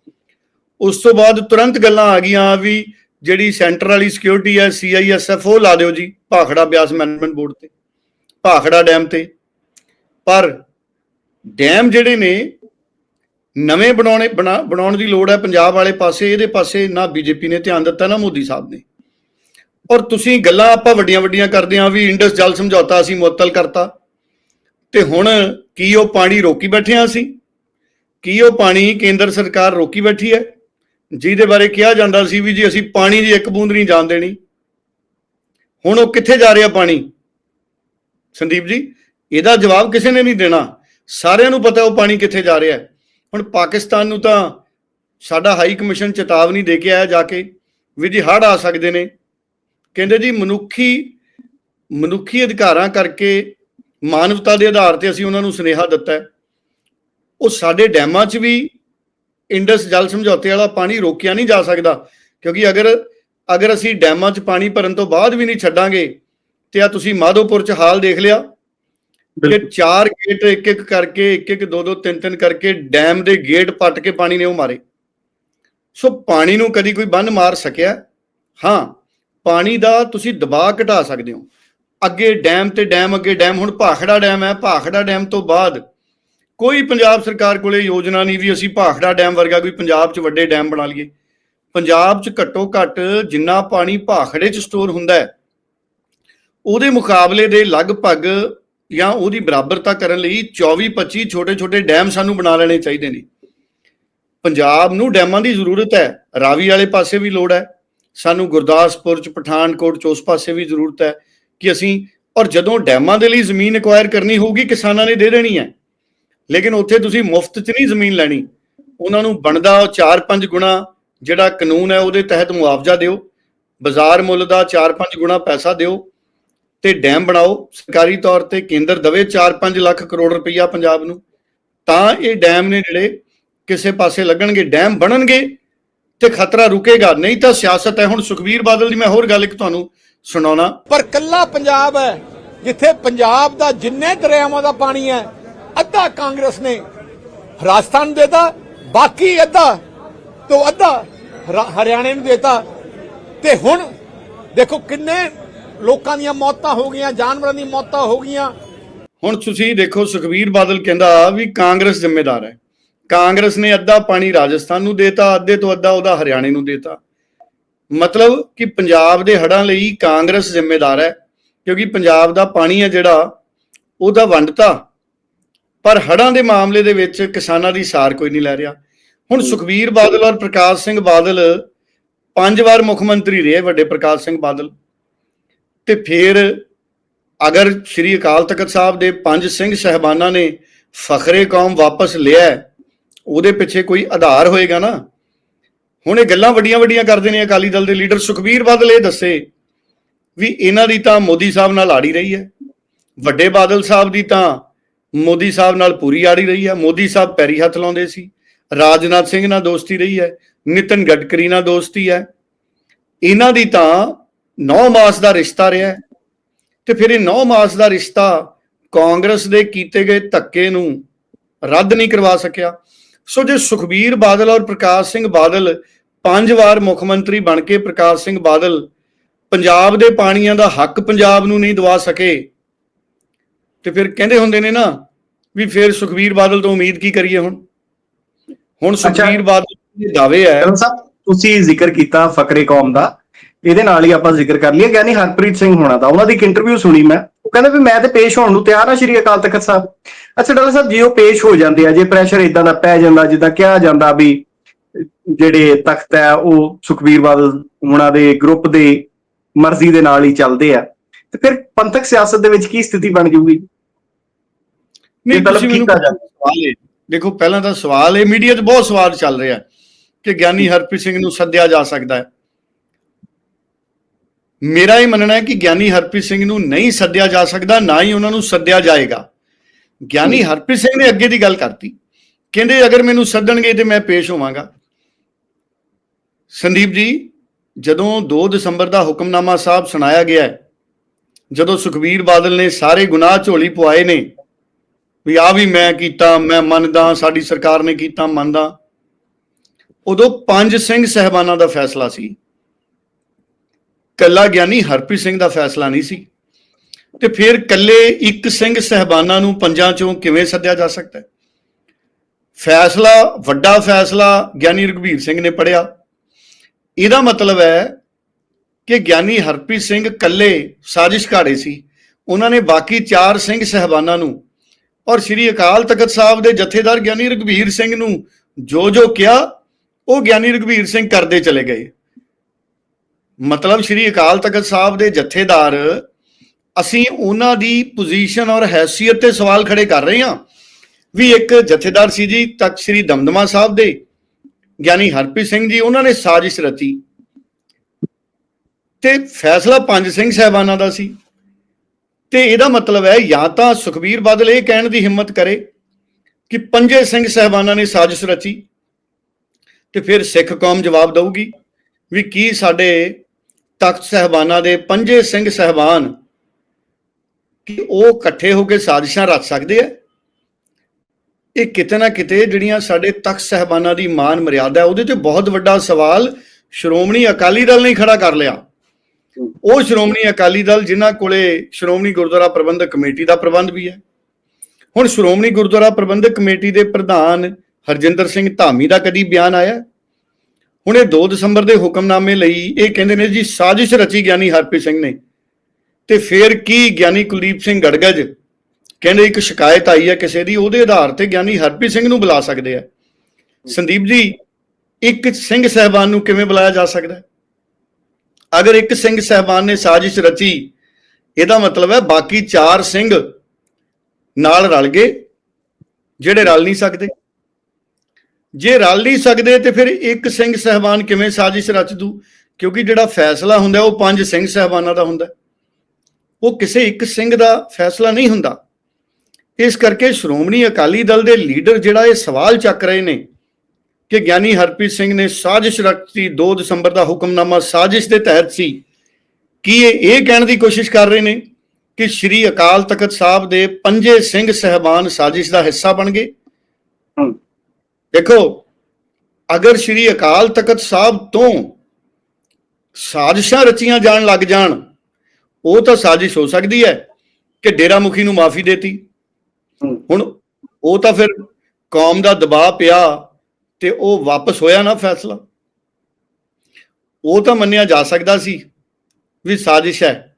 ਉਸ ਤੋਂ ਬਾਅਦ ਤੁਰੰਤ ਗੱਲਾਂ ਆ ਗਈਆਂ ਵੀ ਜਿਹੜੀ ਸੈਂਟਰ ਵਾਲੀ ਸਿਕਿਉਰਿਟੀ ਹੈ ਸੀਆਈਐਸਐਫ ਉਹ ਲਾ ਦਿਓ ਜੀ, ਭਾਖੜਾ ਬਿਆਸ ਮੈਨੇਜਮੈਂਟ ਬੋਰਡ ਤੇ, ਭਾਖੜਾ ਡੈਮ ਤੇ। ਪਰ ਡੈਮ ਜਿਹੜੇ ਨੇ, ਨਵੇਂ ਬਣਾਉਣੇ, ਬਣਾ- ਬਣਾਉਣ ਦੀ ਲੋੜ ਹੈ ਪੰਜਾਬ ਵਾਲੇ ਪਾਸੇ, ਇਹਦੇ ਪਾਸੇ ਨਾ ਬੀਜੇਪੀ ਨੇ ਧਿਆਨ ਦਿੱਤਾ, ਨਾ ਮੋਦੀ ਸਾਹਿਬ ਨੇ। ਔਰ ਤੁਸੀਂ ਗੱਲਾਂ ਆਪਾਂ ਵੱਡੀਆਂ ਵੱਡੀਆਂ ਕਰਦੇ ਹਾਂ ਵੀ ਇੰਡਸ ਜਲ ਸਮਝੌਤਾ ਅਸੀਂ ਮੁਅੱਤਲ ਕਰਤਾ। ਤੇ ਹੁਣ ਕੀ ਉਹ ਪਾਣੀ ਰੋਕੀ ਬੈਠੇ ਹਾਂ ਅਸੀਂ? ਕੀ ਉਹ ਪਾਣੀ ਕੇਂਦਰ ਸਰਕਾਰ ਰੋਕੀ ਬੈਠੀ ਹੈ? ਜਿਹਦੇ ਬਾਰੇ ਕਿਹਾ ਜਾਂਦਾ ਸੀ ਵੀ ਜੀ ਅਸੀਂ ਪਾਣੀ ਦੀ ਇੱਕ ਬੂੰਦ ਨਹੀਂ ਜਾਣ ਦੇਣੀ। ਹੁਣ ਉਹ ਕਿੱਥੇ ਜਾ ਰਿਹਾ ਪਾਣੀ? ਸੰਦੀਪ ਜੀ, ਇਹਦਾ ਜਵਾਬ ਕਿਸੇ ਨੇ ਨਹੀਂ ਦੇਣਾ। ਸਾਰਿਆਂ ਨੂੰ ਪਤਾ ਉਹ ਪਾਣੀ ਕਿੱਥੇ ਜਾ ਰਿਹਾ ਹੁਣ ਪਾਕਿਸਤਾਨ ਨੂੰ ਤਾਂ ਸਾਡਾ ਹਾਈ ਕਮਿਸ਼ਨ ਚੇਤਾਵਨੀ ਦੇ ਕੇ ਆਇਆ ਜਾ ਕੇ ਵੀ ਜੀ ਹੜ੍ਹ ਆ ਸਕਦੇ ਨੇ। ਕਹਿੰਦੇ ਜੀ ਮਨੁੱਖੀ ਮਨੁੱਖੀ ਅਧਿਕਾਰਾਂ ਕਰਕੇ ਮਾਨਵਤਾ ਦੇ ਆਧਾਰ ਤੇ ਅਸੀਂ ਉਹਨਾਂ ਨੂੰ ਸੁਨੇਹਾ ਦਿੱਤਾ ਉਹ ਸਾਡੇ ਡੈਮਾਂ 'ਚ ਵੀ ਇੰਡਸ ਜਲ ਸਮਝੌਤੇ ਵਾਲਾ ਪਾਣੀ ਰੋਕਿਆ ਨਹੀਂ ਜਾ ਸਕਦਾ ਕਿਉਂਕਿ ਅਗਰ ਅਗਰ ਅਸੀਂ ਡੈਮਾਂ 'ਚ ਪਾਣੀ ਭਰਨ ਤੋਂ ਬਾਅਦ ਵੀ ਨਹੀਂ ਛੱਡਾਂਗੇ ਤੇ ਆ ਤੁਸੀਂ ਮਾਧੋਪੁਰ 'ਚ ਹਾਲ ਦੇਖ ਲਿਆ ਕਿ ਚਾਰ ਗੇਟ ਇੱਕ ਇੱਕ ਕਰਕੇ ਇੱਕ ਇੱਕ ਦੋ ਦੋ ਤਿੰਨ ਤਿੰਨ ਕਰਕੇ ਡੈਮ ਦੇ ਗੇਟ ਪੱਟ ਕੇ ਪਾਣੀ ਨੇ ਉਹ ਮਾਰੇ। ਸੋ ਪਾਣੀ ਨੂੰ ਕਦੀ ਕੋਈ ਬੰਨ ਮਾਰ ਸਕਿਆ? ਹਾਂ ਪਾਣੀ ਦਾ ਤੁਸੀਂ ਦਬਾਅ ਘਟਾ ਸਕਦੇ ਹੋ। ਅੱਗੇ ਡੈਮ ਤੇ ਡੈਮ ਅੱਗੇ ਡੈਮ ਹੁਣ ਭਾਖੜਾ ਡੈਮ ਹੈ ਭਾਖੜਾ ਡੈਮ ਤੋਂ ਬਾਅਦ ਕੋਈ ਪੰਜਾਬ ਸਰਕਾਰ ਕੋਲੇ ਯੋਜਨਾ ਨਹੀਂ ਵੀ ਅਸੀਂ ਭਾਖੜਾ ਡੈਮ ਵਰਗਾ ਕੋਈ ਪੰਜਾਬ 'ਚ ਵੱਡੇ ਡੈਮ ਬਣਾ ਲਈਏ। ਪੰਜਾਬ 'ਚ ਘੱਟੋ ਘੱਟ ਜਿੰਨਾ ਪਾਣੀ ਭਾਖੜੇ 'ਚ ਸਟੋਰ ਹੁੰਦਾ ਹੈ, ਉਹਦੇ ਮੁਕਾਬਲੇ ਦੇ ਲਗਭਗ ਜਾਂ ਉਹਦੀ ਬਰਾਬਰਤਾ ਕਰਨ ਲਈ 24 25 ਛੋਟੇ ਛੋਟੇ ਡੈਮ ਸਾਨੂੰ ਬਣਾ ਲੈਣੇ ਚਾਹੀਦੇ ਨੇ। ਪੰਜਾਬ ਨੂੰ ਡੈਮਾਂ ਦੀ ਜ਼ਰੂਰਤ ਹੈ, ਰਾਵੀ ਵਾਲੇ ਪਾਸੇ ਵੀ ਲੋੜ ਹੈ, ਸਾਨੂੰ ਗੁਰਦਾਸਪੁਰ ਚ, ਪਠਾਨਕੋਟ ਚ ਉਸ ਪਾਸੇ ਵੀ ਜ਼ਰੂਰਤ ਹੈ ਕਿ ਅਸੀਂ, ਔਰ ਜਦੋਂ ਡੈਮਾਂ ਦੇ ਲਈ ਜ਼ਮੀਨ ਐਕਵਾਇਰ ਕਰਨੀ ਹੋਊਗੀ ਕਿਸਾਨਾਂ ਨੇ ਦੇ ਦੇਣੀ ਹੈ। ਲੇਕਿਨ ਉੱਥੇ ਤੁਸੀਂ ਮੁਫਤ ਚ ਨਹੀਂ ਜ਼ਮੀਨ ਲੈਣੀ। ਉਹਨਾਂ ਨੂੰ ਬਣਦਾ 4-5 ਗੁਣਾ, ਜਿਹੜਾ ਕਾਨੂੰਨ ਹੈ ਉਹਦੇ ਤਹਿਤ ਮੁਆਵਜ਼ਾ ਦਿਓ। ਬਾਜ਼ਾਰ ਮੁੱਲ ਦਾ 4-5 ਗੁਣਾ ਪੈਸਾ ਦਿਓ ਤੇ ਡੈਮ ਬਣਾਓ। ਸਰਕਾਰੀ ਤੌਰ ਤੇ ਕੇਂਦਰ ਦਵੇ 4-5 ਲੱਖ ਕਰੋੜ ਰੁਪਈਆ ਪੰਜਾਬ ਨੂੰ। ਤਾਂ ਇਹ ਡੈਮ ਨੇ ਜਿਹੜੇ ਕਿਸੇ ਪਾਸੇ ਲੱਗਣਗੇ, ਡੈਮ ਬਣਨਗੇ ਤੇ ਖਤਰਾ ਰੁਕੇਗਾ। ਨਹੀਂ ਤਾਂ ਸਿਆਸਤ ਹੈ। ਹੁਣ ਸੁਖਵੀਰ ਬਾਦਲ ਦੀ ਮੈਂ ਹੋਰ ਗੱਲ ਇੱਕ ਤੁਹਾਨੂੰ ਸੁਣਾਉਣਾ। ਪਰ ਕੱਲਾ ਪੰਜਾਬ ਹੈ, ਜਿੱਥੇ ਪੰਜਾਬ ਦਾ ਜਿੰਨੇ ਦਰਿਆਵਾਂ ਦਾ ਪਾਣੀ ਹੈ ਅੱਧਾ ਕਾਂਗਰਸ ਨੇ ਰਾਜਸਥਾਨ ਨੂੰ ਦੇਤਾ, ਬਾਕੀ ਅੱਧਾ ਤੋਂ ਅੱਧਾ ਹਰਿਆਣੇ ਨੂੰ ਦੇਤਾ। ਤੇ ਹੁਣ ਦੇਖੋ ਕਿੰਨੇ ਲੋਕਾਂ ਦੀਆਂ ਮੌਤਾਂ ਹੋ ਗਈਆਂ, ਜਾਨਵਰਾਂ ਦੀਆਂ ਮੌਤਾਂ ਹੋ ਗਈਆਂ। ਹੁਣ ਤੁਸੀਂ ਦੇਖੋ, ਸੁਖਬੀਰ ਬਾਦਲ ਕਹਿੰਦਾ ਵੀ ਕਾਂਗਰਸ ਜ਼ਿੰਮੇਦਾਰ ਹੈ। ਕਾਂਗਰਸ ਨੇ ਅੱਧਾ ਪਾਣੀ ਰਾਜਸਥਾਨ ਨੂੰ ਦੇਤਾ, ਅੱਧੇ ਤੋਂ ਅੱਧਾ ਉਹਦਾ ਹਰਿਆਣੇ ਨੂੰ ਦੇਤਾ। ਮਤਲਬ ਕਿ ਪੰਜਾਬ ਦੇ ਹੜ੍ਹਾਂ ਲਈ ਕਾਂਗਰਸ ਜ਼ਿੰਮੇਦਾਰ ਹੈ, ਕਿਉਂਕਿ ਪੰਜਾਬ ਦਾ ਪਾਣੀ ਹੈ ਜਿਹੜਾ, ਉਹਦਾ ਵੰਡਤਾ ਪਰ ਹੜ੍ਹਾਂ ਦੇ ਮਾਮਲੇ ਦੇ ਵਿੱਚ ਕਿਸਾਨਾਂ ਦੀ ਸਾਰ ਕੋਈ ਨਹੀਂ ਲੈ ਰਿਹਾ। ਹੁਣ ਸੁਖਬੀਰ ਬਾਦਲ ਔਰ ਪ੍ਰਕਾਸ਼ ਸਿੰਘ ਬਾਦਲ ਪੰਜ ਵਾਰ ਮੁੱਖ ਮੰਤਰੀ ਰਹੇ ਵੱਡੇ ਪ੍ਰਕਾਸ਼ ਸਿੰਘ ਬਾਦਲ। ਤੇ ਫਿਰ ਅਗਰ ਸ੍ਰੀ ਅਕਾਲ ਤਖਤ ਸਾਹਿਬ ਦੇ ਪੰਜ ਸਿੰਘ ਸਹਿਬਾਨਾਂ ਨੇ ਫਖਰੇ ਕੌਮ ਵਾਪਸ ਲਿਆ, ਉਹਦੇ ਪਿੱਛੇ ਕੋਈ ਆਧਾਰ ਹੋਏਗਾ ਨਾ? ਹੁਣ ਇਹ ਗੱਲਾਂ ਵੱਡੀਆਂ ਵੱਡੀਆਂ ਕਰਦੇ ਨੇ ਅਕਾਲੀ ਦਲ ਦੇ ਲੀਡਰ। ਸੁਖਬੀਰ ਬਾਦਲ ਇਹ ਦੱਸੇ ਵੀ ਇਹਨਾਂ ਦੀ ਤਾਂ ਮੋਦੀ ਸਾਹਿਬ ਨਾਲ ਆੜੀ ਰਹੀ ਹੈ। ਵੱਡੇ ਬਾਦਲ ਸਾਹਿਬ ਦੀ ਤਾਂ ਮੋਦੀ ਸਾਹਿਬ ਨਾਲ ਪੂਰੀ ਆੜੀ ਰਹੀ ਹੈ। ਮੋਦੀ ਸਾਹਿਬ ਪੈਰੀ ਹੱਥ ਲਾਉਂਦੇ ਸੀ। ਰਾਜਨਾਥ ਸਿੰਘ ਨਾਲ ਦੋਸਤੀ ਰਹੀ ਹੈ। ਨਿਤਨ ਗਡਕਰੀ ਨਾਲ ਦੋਸਤੀ ਹੈ। ਇਹਨਾਂ ਦੀ ਤਾਂ 9 ਮਾਸ ਦਾ ਰਿਸ਼ਤਾ ਰਿਹਾ ਹੈ। ਤੇ ਫਿਰ ਇਹ 9 ਮਾਸ ਦਾ ਰਿਸ਼ਤਾ ਕਾਂਗਰਸ ਦੇ ਕੀਤੇ ਗਏ ਧੱਕੇ ਨੂੰ ਰੱਦ ਨਹੀਂ ਕਰਵਾ ਸਕਿਆ। ਸੋ ਜੇ ਸੁਖਬੀਰ ਬਾਦਲ ਔਰ ਪ੍ਰਕਾਸ਼ ਸਿੰਘ ਬਾਦਲ ਪੰਜ ਵਾਰ ਮੁੱਖ ਮੰਤਰੀ ਬਣ ਕੇ ਪ੍ਰਕਾਸ਼ ਸਿੰਘ ਬਾਦਲ ਪੰਜਾਬ ਦੇ ਪਾਣੀਆਂ ਦਾ ਹੱਕ ਪੰਜਾਬ ਨੂੰ ਨਹੀਂ ਦਵਾ ਸਕੇ ਤੇ ਫਿਰ ਕਹਿੰਦੇ ਹੁੰਦੇ ਨੇ ਨਾ ਵੀ ਫਿਰ ਸੁਖਬੀਰ ਬਾਦਲ ਤੋਂ ਉਮੀਦ ਕੀ ਕਰੀਏ ਹੁਣ? ਹੁਣ ਸੁਖਬੀਰ ਬਾਦਲ ਦੇ ਦਾਅਵੇ ਕਰਨ ਸਾਹਿਬ ਤੁਸੀਂ ਜ਼ਿਕਰ ਕੀਤਾ ਫਕਰੇ ਕੌਮ ਦਾ ਇਹਦੇ ਨਾਲ ਹੀ ਆਪਾਂ ਜ਼ਿਕਰ ਕਰ ਲਈਏ। ਗਿਆਨੀ ਹਰਪ੍ਰੀਤ ਸਿੰਘ ਹੋਣਾ ਦਾ ਉਹਨਾਂ ਦੀ ਇੱਕ ਇੰਟਰਵਿਊ ਸੁਣੀ ਮੈਂ। ਉਹ ਕਹਿੰਦੇ ਵੀ ਮੈਂ ਤੇ ਪੇਸ਼ ਹੋਣ ਨੂੰ ਤਿਆਰ ਹਾਂ ਸ਼੍ਰੀ ਅਕਾਲ ਤਖਤ ਸਾਹਿਬ। ਅੱਛਾ ਡਾਲਾ ਸਾਹਿਬ ਜੇ ਉਹ ਪੇਸ਼ ਹੋ ਜਾਂਦੇ ਆ ਜੇ ਪ੍ਰੈਸ਼ਰ ਇਦਾਂ ਦਾ ਪੈ ਜਾਂਦਾ ਜਿੱਦਾਂ ਕਿਹਾ ਜਾਂਦਾ ਵੀ ਜਿਹੜੇ ਤਖਤ ਹੈ ਉਹ ਸੁਖਬੀਰ ਬਾਦਲ ਹੋਣਾ ਦੇ ਗਰੁੱਪ ਦੇ ਮਰਜ਼ੀ ਦੇ ਨਾਲ ਹੀ ਚੱਲਦੇ ਆ। ਤੇ ਫਿਰ ਪੰਥਕ ਸਿਆਸਤ ਦੇ ਵਿੱਚ ਕੀ ਸਥਿਤੀ ਬਣ ਜਾਊਗੀ ਨਹੀਂ ਇਹ ਤੁਸੀਂ ਮੈਨੂੰ। ਸਵਾਲ ਹੈ ਦੇਖੋ ਪਹਿਲਾਂ ਤਾਂ ਸਵਾਲ ਹੈ ਮੀਡੀਆ 'ਚ ਬਹੁਤ ਸਵਾਲ ਚੱਲ ਰਿਹਾ ਕਿ ਗਿਆਨੀ ਹਰਪ੍ਰੀਤ ਸਿੰਘ ਨੂੰ ਸੱਦਿਆ ਜਾ ਸਕਦਾ ਹੈ। ਮੇਰਾ ਇਹ ਮੰਨਣਾ ਹੈ ਕਿ ਗਿਆਨੀ ਹਰਪ੍ਰੀਤ ਸਿੰਘ ਨੂੰ ਨਹੀਂ ਸੱਦਿਆ ਜਾ ਸਕਦਾ ਨਾ ਹੀ ਉਹਨਾਂ ਨੂੰ ਸੱਦਿਆ ਜਾਏਗਾ। ਗਿਆਨੀ ਹਰਪ੍ਰੀਤ ਸਿੰਘ ਨੇ ਅੱਗੇ ਦੀ ਗੱਲ ਕਰਤੀ। ਕਹਿੰਦੇ ਅਗਰ ਮੈਨੂੰ ਸੱਦਣਗੇ ਤੇ ਮੈਂ ਪੇਸ਼ ਹੋਵਾਂਗਾ। ਸੰਦੀਪ ਜੀ ਜਦੋਂ 2 ਦਸੰਬਰ ਦਾ ਹੁਕਮਨਾਮਾ ਸਾਹਿਬ ਸੁਣਾਇਆ ਗਿਆ ਜਦੋਂ ਸੁਖਬੀਰ ਬਾਦਲ ਨੇ ਸਾਰੇ ਗੁਨਾਹ ਝੋਲੀ ਪਵਾਏ ਨੇ ਵੀ ਆ ਵੀ ਮੈਂ ਕੀਤਾ, ਮੈਂ ਮੰਨਦਾ, ਸਾਡੀ ਸਰਕਾਰ ਨੇ ਕੀਤਾ, ਮੰਨਦਾ। ਉਦੋਂ ਪੰਜ ਸਿੰਘ ਸਹਿਬਾਨਾਂ ਦਾ ਫੈਸਲਾ ਸੀ। ਕੱਲਾ ਗਿਆਨੀ ਹਰਪ੍ਰੀਤ ਸਿੰਘ ਦਾ ਫੈਸਲਾ ਨਹੀਂ ਸੀ। ਤੇ ਫਿਰ ਕੱਲੇ ਇੱਕ ਸਿੰਘ ਸਹਿਬਾਨਾਂ ਨੂੰ ਪੰਜਾਂ ਚੋਂ ਕਿਵੇਂ ਸੱਦਿਆ ਜਾ ਸਕਦਾ ਹੈ? ਫੈਸਲਾ, ਵੱਡਾ ਫੈਸਲਾ, ਗਿਆਨੀ ਰਘਬੀਰ ਸਿੰਘ ਨੇ ਪੜਿਆ ਇਹਦਾ ਮਤਲਬ ਹੈ ਕਿ ਗਿਆਨੀ ਹਰਪ੍ਰੀਤ ਸਿੰਘ ਕੱਲੇ ਸਾਜ਼ਿਸ਼ ਘਾੜੇ ਸੀ। ਉਹਨਾਂ ਨੇ ਬਾਕੀ ਚਾਰ ਸਿੰਘ ਸਹਿਬਾਨਾਂ ਨੂੰ ਔਰ ਸ੍ਰੀ ਅਕਾਲ ਤਖਤ ਸਾਹਿਬ ਦੇ ਜਥੇਦਾਰ ਗਿਆਨੀ ਰਘਬੀਰ ਸਿੰਘ ਨੂੰ ਜੋ ਜੋ ਕਿਹਾ, ਉਹ ਗਿਆਨੀ ਰਘਬੀਰ ਸਿੰਘ ਕਰਦੇ ਚਲੇ ਗਏ। ਮਤਲਬ ਸ੍ਰੀ ਅਕਾਲ ਤਖਤ ਸਾਹਿਬ ਦੇ ਜਥੇਦਾਰ, ਅਸੀਂ ਉਹਨਾਂ ਦੀ ਪੋਜੀਸ਼ਨ ਔਰ ਹੈਸੀਅਤ ਤੇ ਸਵਾਲ ਖੜੇ ਕਰ ਰਹੇ ਹਾਂ। ਵੀ ਇੱਕ ਜਥੇਦਾਰ ਸੀ ਜੀ, ਤਖਤ ਸ੍ਰੀ ਦਮਦਮਾ ਸਾਹਿਬ ਦੇ, ਗਿਆਨੀ ਹਰਪ੍ਰੀਤ ਸਿੰਘ ਜੀ, ਉਹਨਾਂ ਨੇ ਸਾਜ਼ਿਸ਼ ਰਚੀ। ਤੇ ਫੈਸਲਾ ਪੰਜ ਸਿੰਘ ਸਹਿਬਾਨਾਂ ਦਾ ਸੀ। ਤੇ ਇਹਦਾ ਮਤਲਬ ਹੈ ਜਾਂ ਤਾਂ ਸੁਖਬੀਰ ਬਾਦਲ ਇਹ ਕਹਿਣ ਦੀ ਹਿੰਮਤ ਕਰੇ ਕਿ ਪੰਜੇ ਸਿੰਘ ਸਹਿਬਾਨਾਂ ਨੇ ਸਾਜ਼ਿਸ਼ ਰਚੀ ਤੇ ਫਿਰ ਸਿੱਖ ਕੌਮ ਜਵਾਬ ਦਊਗੀ ਵੀ ਕੀ ਸਾਡੇ ਤਖਤ ਸਹਿਬਾਨਾਂ ਦੇ ਪੰਜੇ ਸਿੰਘ ਸਹਿਬਾਨ ਕਿ ਉਹ ਇਕੱਠੇ ਹੋ ਕੇ ਸਾਜ਼ਿਸ਼ਾਂ ਰਚ ਸਕਦੇ ਆ? ਇਹ ਕਿਤੇ ਨਾ ਕਿਤੇ ਜਿਹੜੀਆਂ ਸਾਡੇ ਤਖਤ ਸਹਿਬਾਨਾਂ ਦੀ ਮਾਨ ਮਰਿਆਦਾ ਉਹਦੇ ਤੇ ਬਹੁਤ ਵੱਡਾ ਸਵਾਲ ਸ਼੍ਰੋਮਣੀ ਅਕਾਲੀ ਦਲ ਨੇ ਖੜਾ ਕਰ ਲਿਆ। ਉਹ ਸ਼੍ਰੋਮਣੀ ਅਕਾਲੀ ਦਲ ਜਿਨ੍ਹਾਂ ਕੋਲੇ ਸ਼੍ਰੋਮਣੀ ਗੁਰਦੁਆਰਾ ਪ੍ਰਬੰਧਕ ਕਮੇਟੀ ਦਾ ਪ੍ਰਬੰਧ ਵੀ ਹੈ। ਹੁਣ ਸ਼੍ਰੋਮਣੀ ਗੁਰਦੁਆਰਾ ਪ੍ਰਬੰਧਕ ਕਮੇਟੀ ਦੇ ਪ੍ਰਧਾਨ ਹਰਜਿੰਦਰ ਸਿੰਘ ਧਾਮੀ ਦਾ ਕਦੀ ਬਿਆਨ ਆਇਆ? ਹੁਣ ਇਹ 2 ਦਸੰਬਰ ਦੇ ਹੁਕਮਨਾਮੇ ਲਈ ਇਹ ਕਹਿੰਦੇ ਨੇ ਜੀ, ਸਾਜ਼ਿਸ਼ ਰਚੀ ਗਿਆਨੀ ਹਰਪ੍ਰੀਤ ਸਿੰਘ ਨੇ। ਤੇ ਫਿਰ ਕੀ ਗਿਆਨੀ ਕੁਲਦੀਪ ਸਿੰਘ ਗੜਗੜ ਕਹਿੰਦੇ ਇੱਕ ਸ਼ਿਕਾਇਤ ਆਈ ਹੈ ਕਿਸੇ ਦੀ, ਉਹਦੇ ਆਧਾਰ ਤੇ ਗਿਆਨੀ ਹਰਪ੍ਰੀਤ ਸਿੰਘ ਨੂੰ ਬੁਲਾ ਸਕਦੇ ਆ। ਸੰਦੀਪ ਜੀ, ਇੱਕ ਸਿੰਘ ਸਹਿਬਾਨ ਨੂੰ ਕਿਵੇਂ ਬੁਲਾਇਆ ਜਾ ਸਕਦਾ? ਹੈ ਅਗਰ ਇੱਕ ਸਿੰਘ ਸਹਿਬਾਨ ਨੇ ਸਾਜ਼ਿਸ਼ ਰਚੀ, ਇਹਦਾ ਮਤਲਬ ਹੈ ਬਾਕੀ ਚਾਰ ਸਿੰਘ ਨਾਲ ਰਲ ਗਏ, ਜਿਹੜੇ ਰਲ ਨਹੀਂ ਸਕਦੇ। ਜੇ ਰਲ ਨਹੀਂ ਸਕਦੇ ਤੇ ਫਿਰ ਇੱਕ ਸਿੰਘ ਸਹਿਬਾਨ ਕਿਵੇਂ ਸਾਜ਼ਿਸ਼ ਰਚ ਦੂ? ਕਿਉਂਕਿ ਜਿਹੜਾ ਫੈਸਲਾ ਹੁੰਦਾ ਉਹ ਪੰਜ ਸਿੰਘ ਸਹਿਬਾਨਾਂ ਦਾ ਹੁੰਦਾ ਉਹ ਕਿਸੇ ਇੱਕ ਸਿੰਘ ਦਾ ਫੈਸਲਾ ਨਹੀਂ ਹੁੰਦਾ। ਇਸ ਕਰਕੇ ਸ਼੍ਰੋਮਣੀ ਅਕਾਲੀ ਦਲ ਦੇ ਲੀਡਰ ਜਿਹੜਾ ਇਹ ਸਵਾਲ ਚੱਕ ਰਹੇ ਨੇ ਕਿ ਗਿਆਨੀ ਹਰਪ੍ਰੀਤ ਸਿੰਘ ਨੇ ਸਾਜ਼ਿਸ਼ ਰਚੀ 2 ਦਸੰਬਰ ਦਾ ਹੁਕਮਨਾਮਾ ਸਾਜ਼ਿਸ਼ ਦੇ ਤਹਿਤ ਸੀ ਕੀ ਇਹ ਇਹ ਕਹਿਣ ਦੀ ਕੋਸ਼ਿਸ਼ ਕਰ ਰਹੇ ਨੇ ਕਿ ਸ੍ਰੀ ਅਕਾਲ ਤਖਤ ਸਾਹਿਬ ਦੇ ਪੰਜੇ ਸਿੰਘ ਸਹਿਬਾਨ ਸਾਜ਼ਿਸ਼ ਦਾ ਹਿੱਸਾ ਬਣ ਗਏ। ਦੇਖੋ ਅਗਰ ਸ੍ਰੀ ਅਕਾਲ ਤਖਤ ਸਾਹਿਬ ਤੋਂ ਸਾਜ਼ਿਸ਼ਾਂ ਰਚੀਆਂ ਜਾਣ ਲੱਗ ਜਾਣ ਉਹ ਤਾਂ ਸਾਜ਼ਿਸ਼ ਹੋ ਸਕਦੀ ਹੈ ਕਿ ਡੇਰਾ ਮੁਖੀ ਨੂੰ ਮਾਫੀ ਦੇਤੀ। ਹੁਣ ਉਹ ਤਾਂ ਫਿਰ ਕੌਮ ਦਾ ਦਬਾਅ ਪਿਆ ਤੇ ਉਹ ਵਾਪਸ ਹੋਇਆ ਨਾ ਫੈਸਲਾ? ਉਹ ਤਾਂ ਮੰਨਿਆ ਜਾ ਸਕਦਾ ਸੀ ਵੀ ਸਾਜ਼ਿਸ਼ ਹੈ।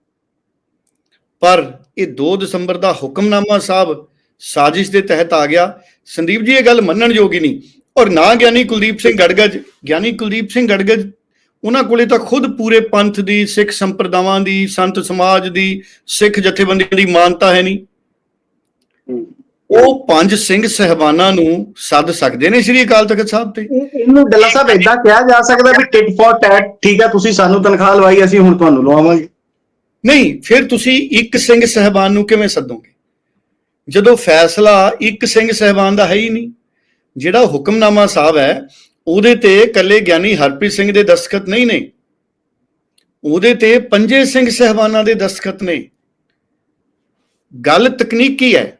ਪਰ ਇਹ 2 ਦਸੰਬਰ ਦਾ ਹੁਕਮਨਾਮਾ ਸਾਹਿਬ ਸਾਜ਼ਿਸ਼ ਦੇ ਤਹਿਤ ਆ ਗਿਆ। ਸੰਦੀਪ ਜੀ, ਇਹ ਗੱਲ ਮੰਨਣ ਯੋਗ ਹੀ ਨਹੀਂ। ਔਰ ਨਾ ਗਿਆਨੀ ਕੁਲਦੀਪ ਸਿੰਘ ਗੜਗੜ ਗਿਆਨੀ ਕੁਲਦੀਪ ਸਿੰਘ ਗੜਗੜ ਉਹਨਾਂ ਕੋਲੇ ਤਾਂ ਖੁਦ ਪੂਰੇ ਪੰਥ ਦੀ, ਸਿੱਖ ਸੰਪਰਦਾਵਾਂ ਦੀ, ਸੰਤ ਸਮਾਜ ਦੀ, ਸਿੱਖ ਜਥੇਬੰਦੀਆਂ ਦੀ ਮਾਨਤਾ ਹੈ ਨਹੀਂ। ਉਹ ਪੰਜ ਸਿੰਘ ਸਹਿਬਾਨਾਂ ਨੂੰ ਸੱਦ ਸਕਦੇ ਨੇ ਸ੍ਰੀ ਅਕਾਲ ਤਖਤ ਸਾਹਿਬ ਤੇ? ਇਹ- ਇਹਨੂੰ ਡੱਲਾ ਸਾਹਿਬ ਇਦਾਂ ਕਿਹਾ ਜਾ ਸਕਦਾ ਵੀ ਟਿਟ ਫॉर ਟੈਟ ਠੀਕ ਆ ਤੁਸੀਂ ਸਾਨੂੰ ਤਨਖਾਹ ਲਵਾਈ ਅਸੀਂ ਹੁਣ ਤੁਹਾਨੂੰ ਲਵਾਵਾਂਗੇ। ਨਹੀਂ ਫਿਰ ਤੁਸੀਂ ਇੱਕ ਸਿੰਘ ਸਹਿਬਾਨ ਨੂੰ ਕਿਵੇਂ ਸੱਦੋਗੇ? ਜਦੋਂ ਫੈਸਲਾ ਇੱਕ ਸਿੰਘ ਸਹਿਬਾਨ ਦਾ ਹੈ ਹੀ ਨਹੀਂ ਜਿਹੜਾ ਹੁਕਮਨਾਮਾ ਸਾਹਿਬ ਹੈ ਉਹਦੇ ਤੇ ਇਕੱਲੇ ਗਿਆਨੀ ਹਰਪ੍ਰੀਤ ਸਿੰਘ ਦੇ ਦਸਖਤ ਨਹੀਂ ਨੇ। ਉਹਦੇ ਤੇ ਪੰਜੇ ਸਿੰਘ ਸਹਿਬਾਨਾਂ ਦੇ ਦਸਖਤ ਨੇ। ਗੱਲ ਤਕਨੀਕੀ ਹੈ।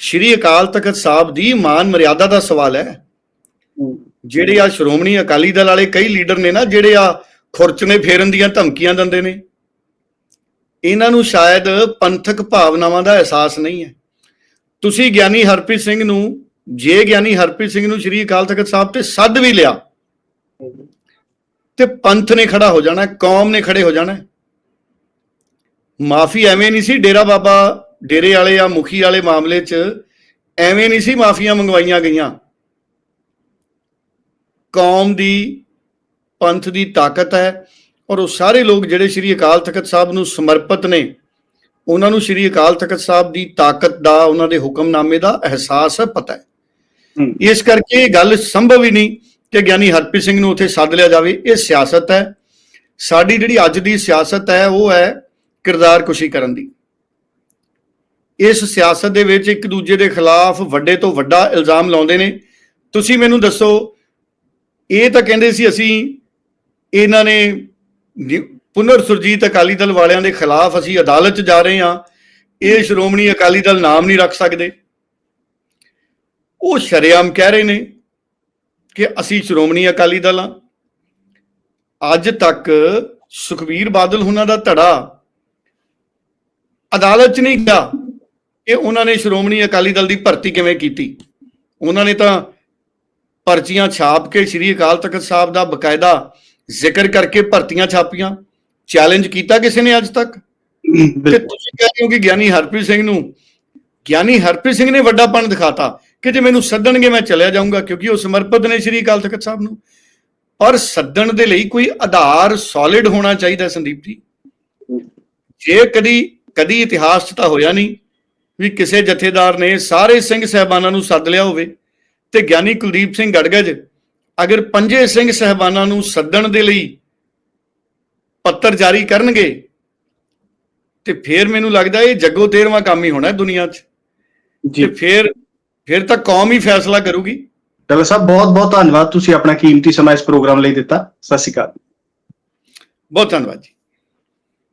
ਸ਼੍ਰੀ ਅਕਾਲ ਤਖਤ ਸਾਹਿਬ ਦੀ ਮਾਨ ਮਰਿਆਦਾ ਦਾ ਸਵਾਲ ਹੈ। ਜਿਹੜੇ ਆ ਸ਼੍ਰੋਮਣੀ ਅਕਾਲੀ ਦਲ ਵਾਲੇ ਕਈ ਲੀਡਰ ਨੇ ਨਾ ਜਿਹੜੇ ਆ ਖੁਰਚਨੇ ਫੇਰਨ ਦੀਆਂ ਧਮਕੀਆਂ ਦਿੰਦੇ ਨੇ। ਇਹਨਾਂ ਨੂੰ ਸ਼ਾਇਦ ਪੰਥਕ ਭਾਵਨਾਵਾਂ ਦਾ ਅਹਿਸਾਸ ਨਹੀਂ ਹੈ। ਤੁਸੀਂ ਗਿਆਨੀ ਹਰਪ੍ਰੀਤ ਸਿੰਘ ਨੂੰ ਜੇ ਗਿਆਨੀ ਹਰਪ੍ਰੀਤ ਸਿੰਘ ਨੂੰ ਸ਼੍ਰੀ ਅਕਾਲ ਤਖਤ ਸਾਹਿਬ ਤੇ ਸੱਦ ਵੀ ਲਿਆ ਤੇ ਪੰਥ ਨੇ ਖੜਾ ਹੋ ਜਾਣਾ ਕੌਮ ਨੇ ਖੜੇ ਹੋ ਜਾਣਾ। ਮਾਫੀ ਐਵੇਂ ਨਹੀਂ ਸੀ ਡੇਰਾ ਬਾਬਾ ਡੇਰੇ ਵਾਲੇ ਆ ਮੁਖੀ ਵਾਲੇ ਮਾਮਲੇ 'ਚ ਐਵੇਂ ਨਹੀਂ ਸੀ ਮਾਫੀਆਂ ਮੰਗਵਾਈਆਂ ਗਈਆਂ। ਕੌਮ ਦੀ ਪੰਥ ਦੀ ਤਾਕਤ ਹੈ ਔਰ ਉਹ ਸਾਰੇ ਲੋਕ ਜਿਹੜੇ ਸ੍ਰੀ ਅਕਾਲ ਤਖਤ ਸਾਹਿਬ ਨੂੰ ਸਮਰਪਿਤ ਨੇ ਉਹਨਾਂ ਨੂੰ ਸ੍ਰੀ ਅਕਾਲ ਤਖਤ ਸਾਹਿਬ ਦੀ ਤਾਕਤ ਦਾ ਉਹਨਾਂ ਦੇ ਹੁਕਮਨਾਮੇ ਦਾ ਅਹਿਸਾਸ ਹੈ। ਪਤਾ ਹੈ। ਇਸ ਕਰਕੇ ਇਹ ਗੱਲ ਸੰਭਵ ਹੀ ਨਹੀਂ ਕਿ ਗਿਆਨੀ ਹਰਪ੍ਰੀਤ ਸਿੰਘ ਨੂੰ ਉੱਥੇ ਸੱਦ ਲਿਆ ਜਾਵੇ। ਇਹ ਸਿਆਸਤ ਹੈ। ਸਾਡੀ ਜਿਹੜੀ ਅੱਜ ਦੀ ਸਿਆਸਤ ਹੈ ਉਹ ਹੈ ਕਿਰਦਾਰ ਕੁਸ਼ੀ ਕਰਨ ਦੀ। ਇਸ ਸਿਆਸਤ ਦੇ ਵਿੱਚ ਇੱਕ ਦੂਜੇ ਦੇ ਖਿਲਾਫ ਵੱਡੇ ਤੋਂ ਵੱਡਾ ਇਲਜ਼ਾਮ ਲਾਉਂਦੇ ਨੇ। ਤੁਸੀਂ ਮੈਨੂੰ ਦੱਸੋ, ਇਹ ਤਾਂ ਕਹਿੰਦੇ ਸੀ ਅਸੀਂ ਇਹਨਾਂ ਨੇ ਪੁਨਰ ਸੁਰਜੀਤ ਅਕਾਲੀ ਦਲ ਵਾਲਿਆਂ ਦੇ ਖਿਲਾਫ ਅਸੀਂ ਅਦਾਲਤ 'ਚ ਜਾ ਰਹੇ ਹਾਂ। ਇਹ ਸ਼੍ਰੋਮਣੀ ਅਕਾਲੀ ਦਲ ਨਾਮ ਨਹੀਂ ਰੱਖ ਸਕਦੇ। ਉਹ ਸ਼ਰੇਆਮ ਕਹਿ ਰਹੇ ਨੇ ਕਿ ਅਸੀਂ ਸ਼੍ਰੋਮਣੀ ਅਕਾਲੀ ਦਲ ਹਾਂ। ਅੱਜ ਤੱਕ ਸੁਖਬੀਰ ਬਾਦਲ ਉਹਨਾਂ ਦਾ ਧੜਾ ਅਦਾਲਤ 'ਚ ਨਹੀਂ ਗਿਆ। ਕਿ ਉਹਨਾਂ ਨੇ ਸ਼੍ਰੋਮਣੀ ਅਕਾਲੀ ਦਲ ਦੀ ਭਰਤੀ ਕਿਵੇਂ ਕੀਤੀ? ਉਹਨਾਂ ਨੇ ਤਾਂ ਪਰਚੀਆਂ ਛਾਪ ਕੇ ਸ੍ਰੀ ਅਕਾਲ ਤਖਤ ਸਾਹਿਬ ਦਾ ਬਕਾਇਦਾ ਜ਼ਿਕਰ ਕਰਕੇ ਭਰਤੀਆਂ ਛਾਪੀਆਂ। ਚੈਲੰਜ ਕੀਤਾ ਕਿਸੇ ਨੇ ਅੱਜ ਤੱਕ? ਤੇ ਤੁਸੀਂ ਕਹਿ ਰਹੇ ਹੋ ਕਿ ਗਿਆਨੀ ਹਰਪ੍ਰੀਤ ਸਿੰਘ ਨੂੰ ਗਿਆਨੀ ਹਰਪ੍ਰੀਤ ਸਿੰਘ ਨੇ ਵੱਡਾਪਣ ਦਿਖਾਤਾ ਕਿ ਜੇ ਮੈਨੂੰ ਸੱਦਣਗੇ ਮੈਂ ਚਲਿਆ ਜਾਊਂਗਾ ਕਿਉਂਕਿ ਉਹ ਸਮਰਪਿਤ ਨੇ ਸ੍ਰੀ ਅਕਾਲ ਤਖਤ ਸਾਹਿਬ ਨੂੰ। ਪਰ ਸੱਦਣ ਦੇ ਲਈ ਕੋਈ ਆਧਾਰ ਸੋਲਿਡ ਹੋਣਾ ਚਾਹੀਦਾ ਸੰਦੀਪ ਜੀ। ਜੇ ਕਦੀ ਕਦੀ ਇਤਿਹਾਸ 'ਚ ਤਾਂ ਹੋਇਆ ਨਹੀਂ। ਵੀ ਕਿਸੇ ਜਥੇਦਾਰ ਨੇ ਸਾਰੇ ਸਿੰਘ ਸਹਿਬਾਨਾਂ ਨੂੰ ਸੱਦ ਲਿਆ ਹੋਵੇ ਤੇ ਗਿਆਨੀ ਕੁਲਦੀਪ ਸਿੰਘ ਗੜਗੜ ਅਗਰ ਪੰਜੇ ਸਿੰਘ ਸਹਿਬਾਨਾਂ ਨੂੰ ਸੱਦਣ ਦੇ ਲਈ ਪੱਤਰ ਜਾਰੀ ਕਰਨਗੇ ਤੇ ਫਿਰ ਮੈਨੂੰ ਲੱਗਦਾ ਇਹ ਜੱਗੋ ਤੇਰਵਾਂ ਕੰਮ ਹੀ ਹੋਣਾ ਹੈ ਦੁਨੀਆ 'ਚ। ਜੀ। ਤੇ ਫਿਰ ਫਿਰ ਤਾਂ ਕੌਮ ਹੀ ਫੈਸਲਾ ਕਰੂਗੀ। ਡੱਲਾ ਸਾਹਿਬ ਬਹੁਤ ਬਹੁਤ ਧੰਨਵਾਦ। ਤੁਸੀਂ ਆਪਣਾ ਕੀਮਤੀ ਸਮਾਂ ਇਸ ਪ੍ਰੋਗਰਾਮ ਲਈ ਦਿੱਤਾ। ਸਤਿ ਸ਼੍ਰੀ ਅਕਾਲ। ਬਹੁਤ ਧੰਨਵਾਦ ਜੀ।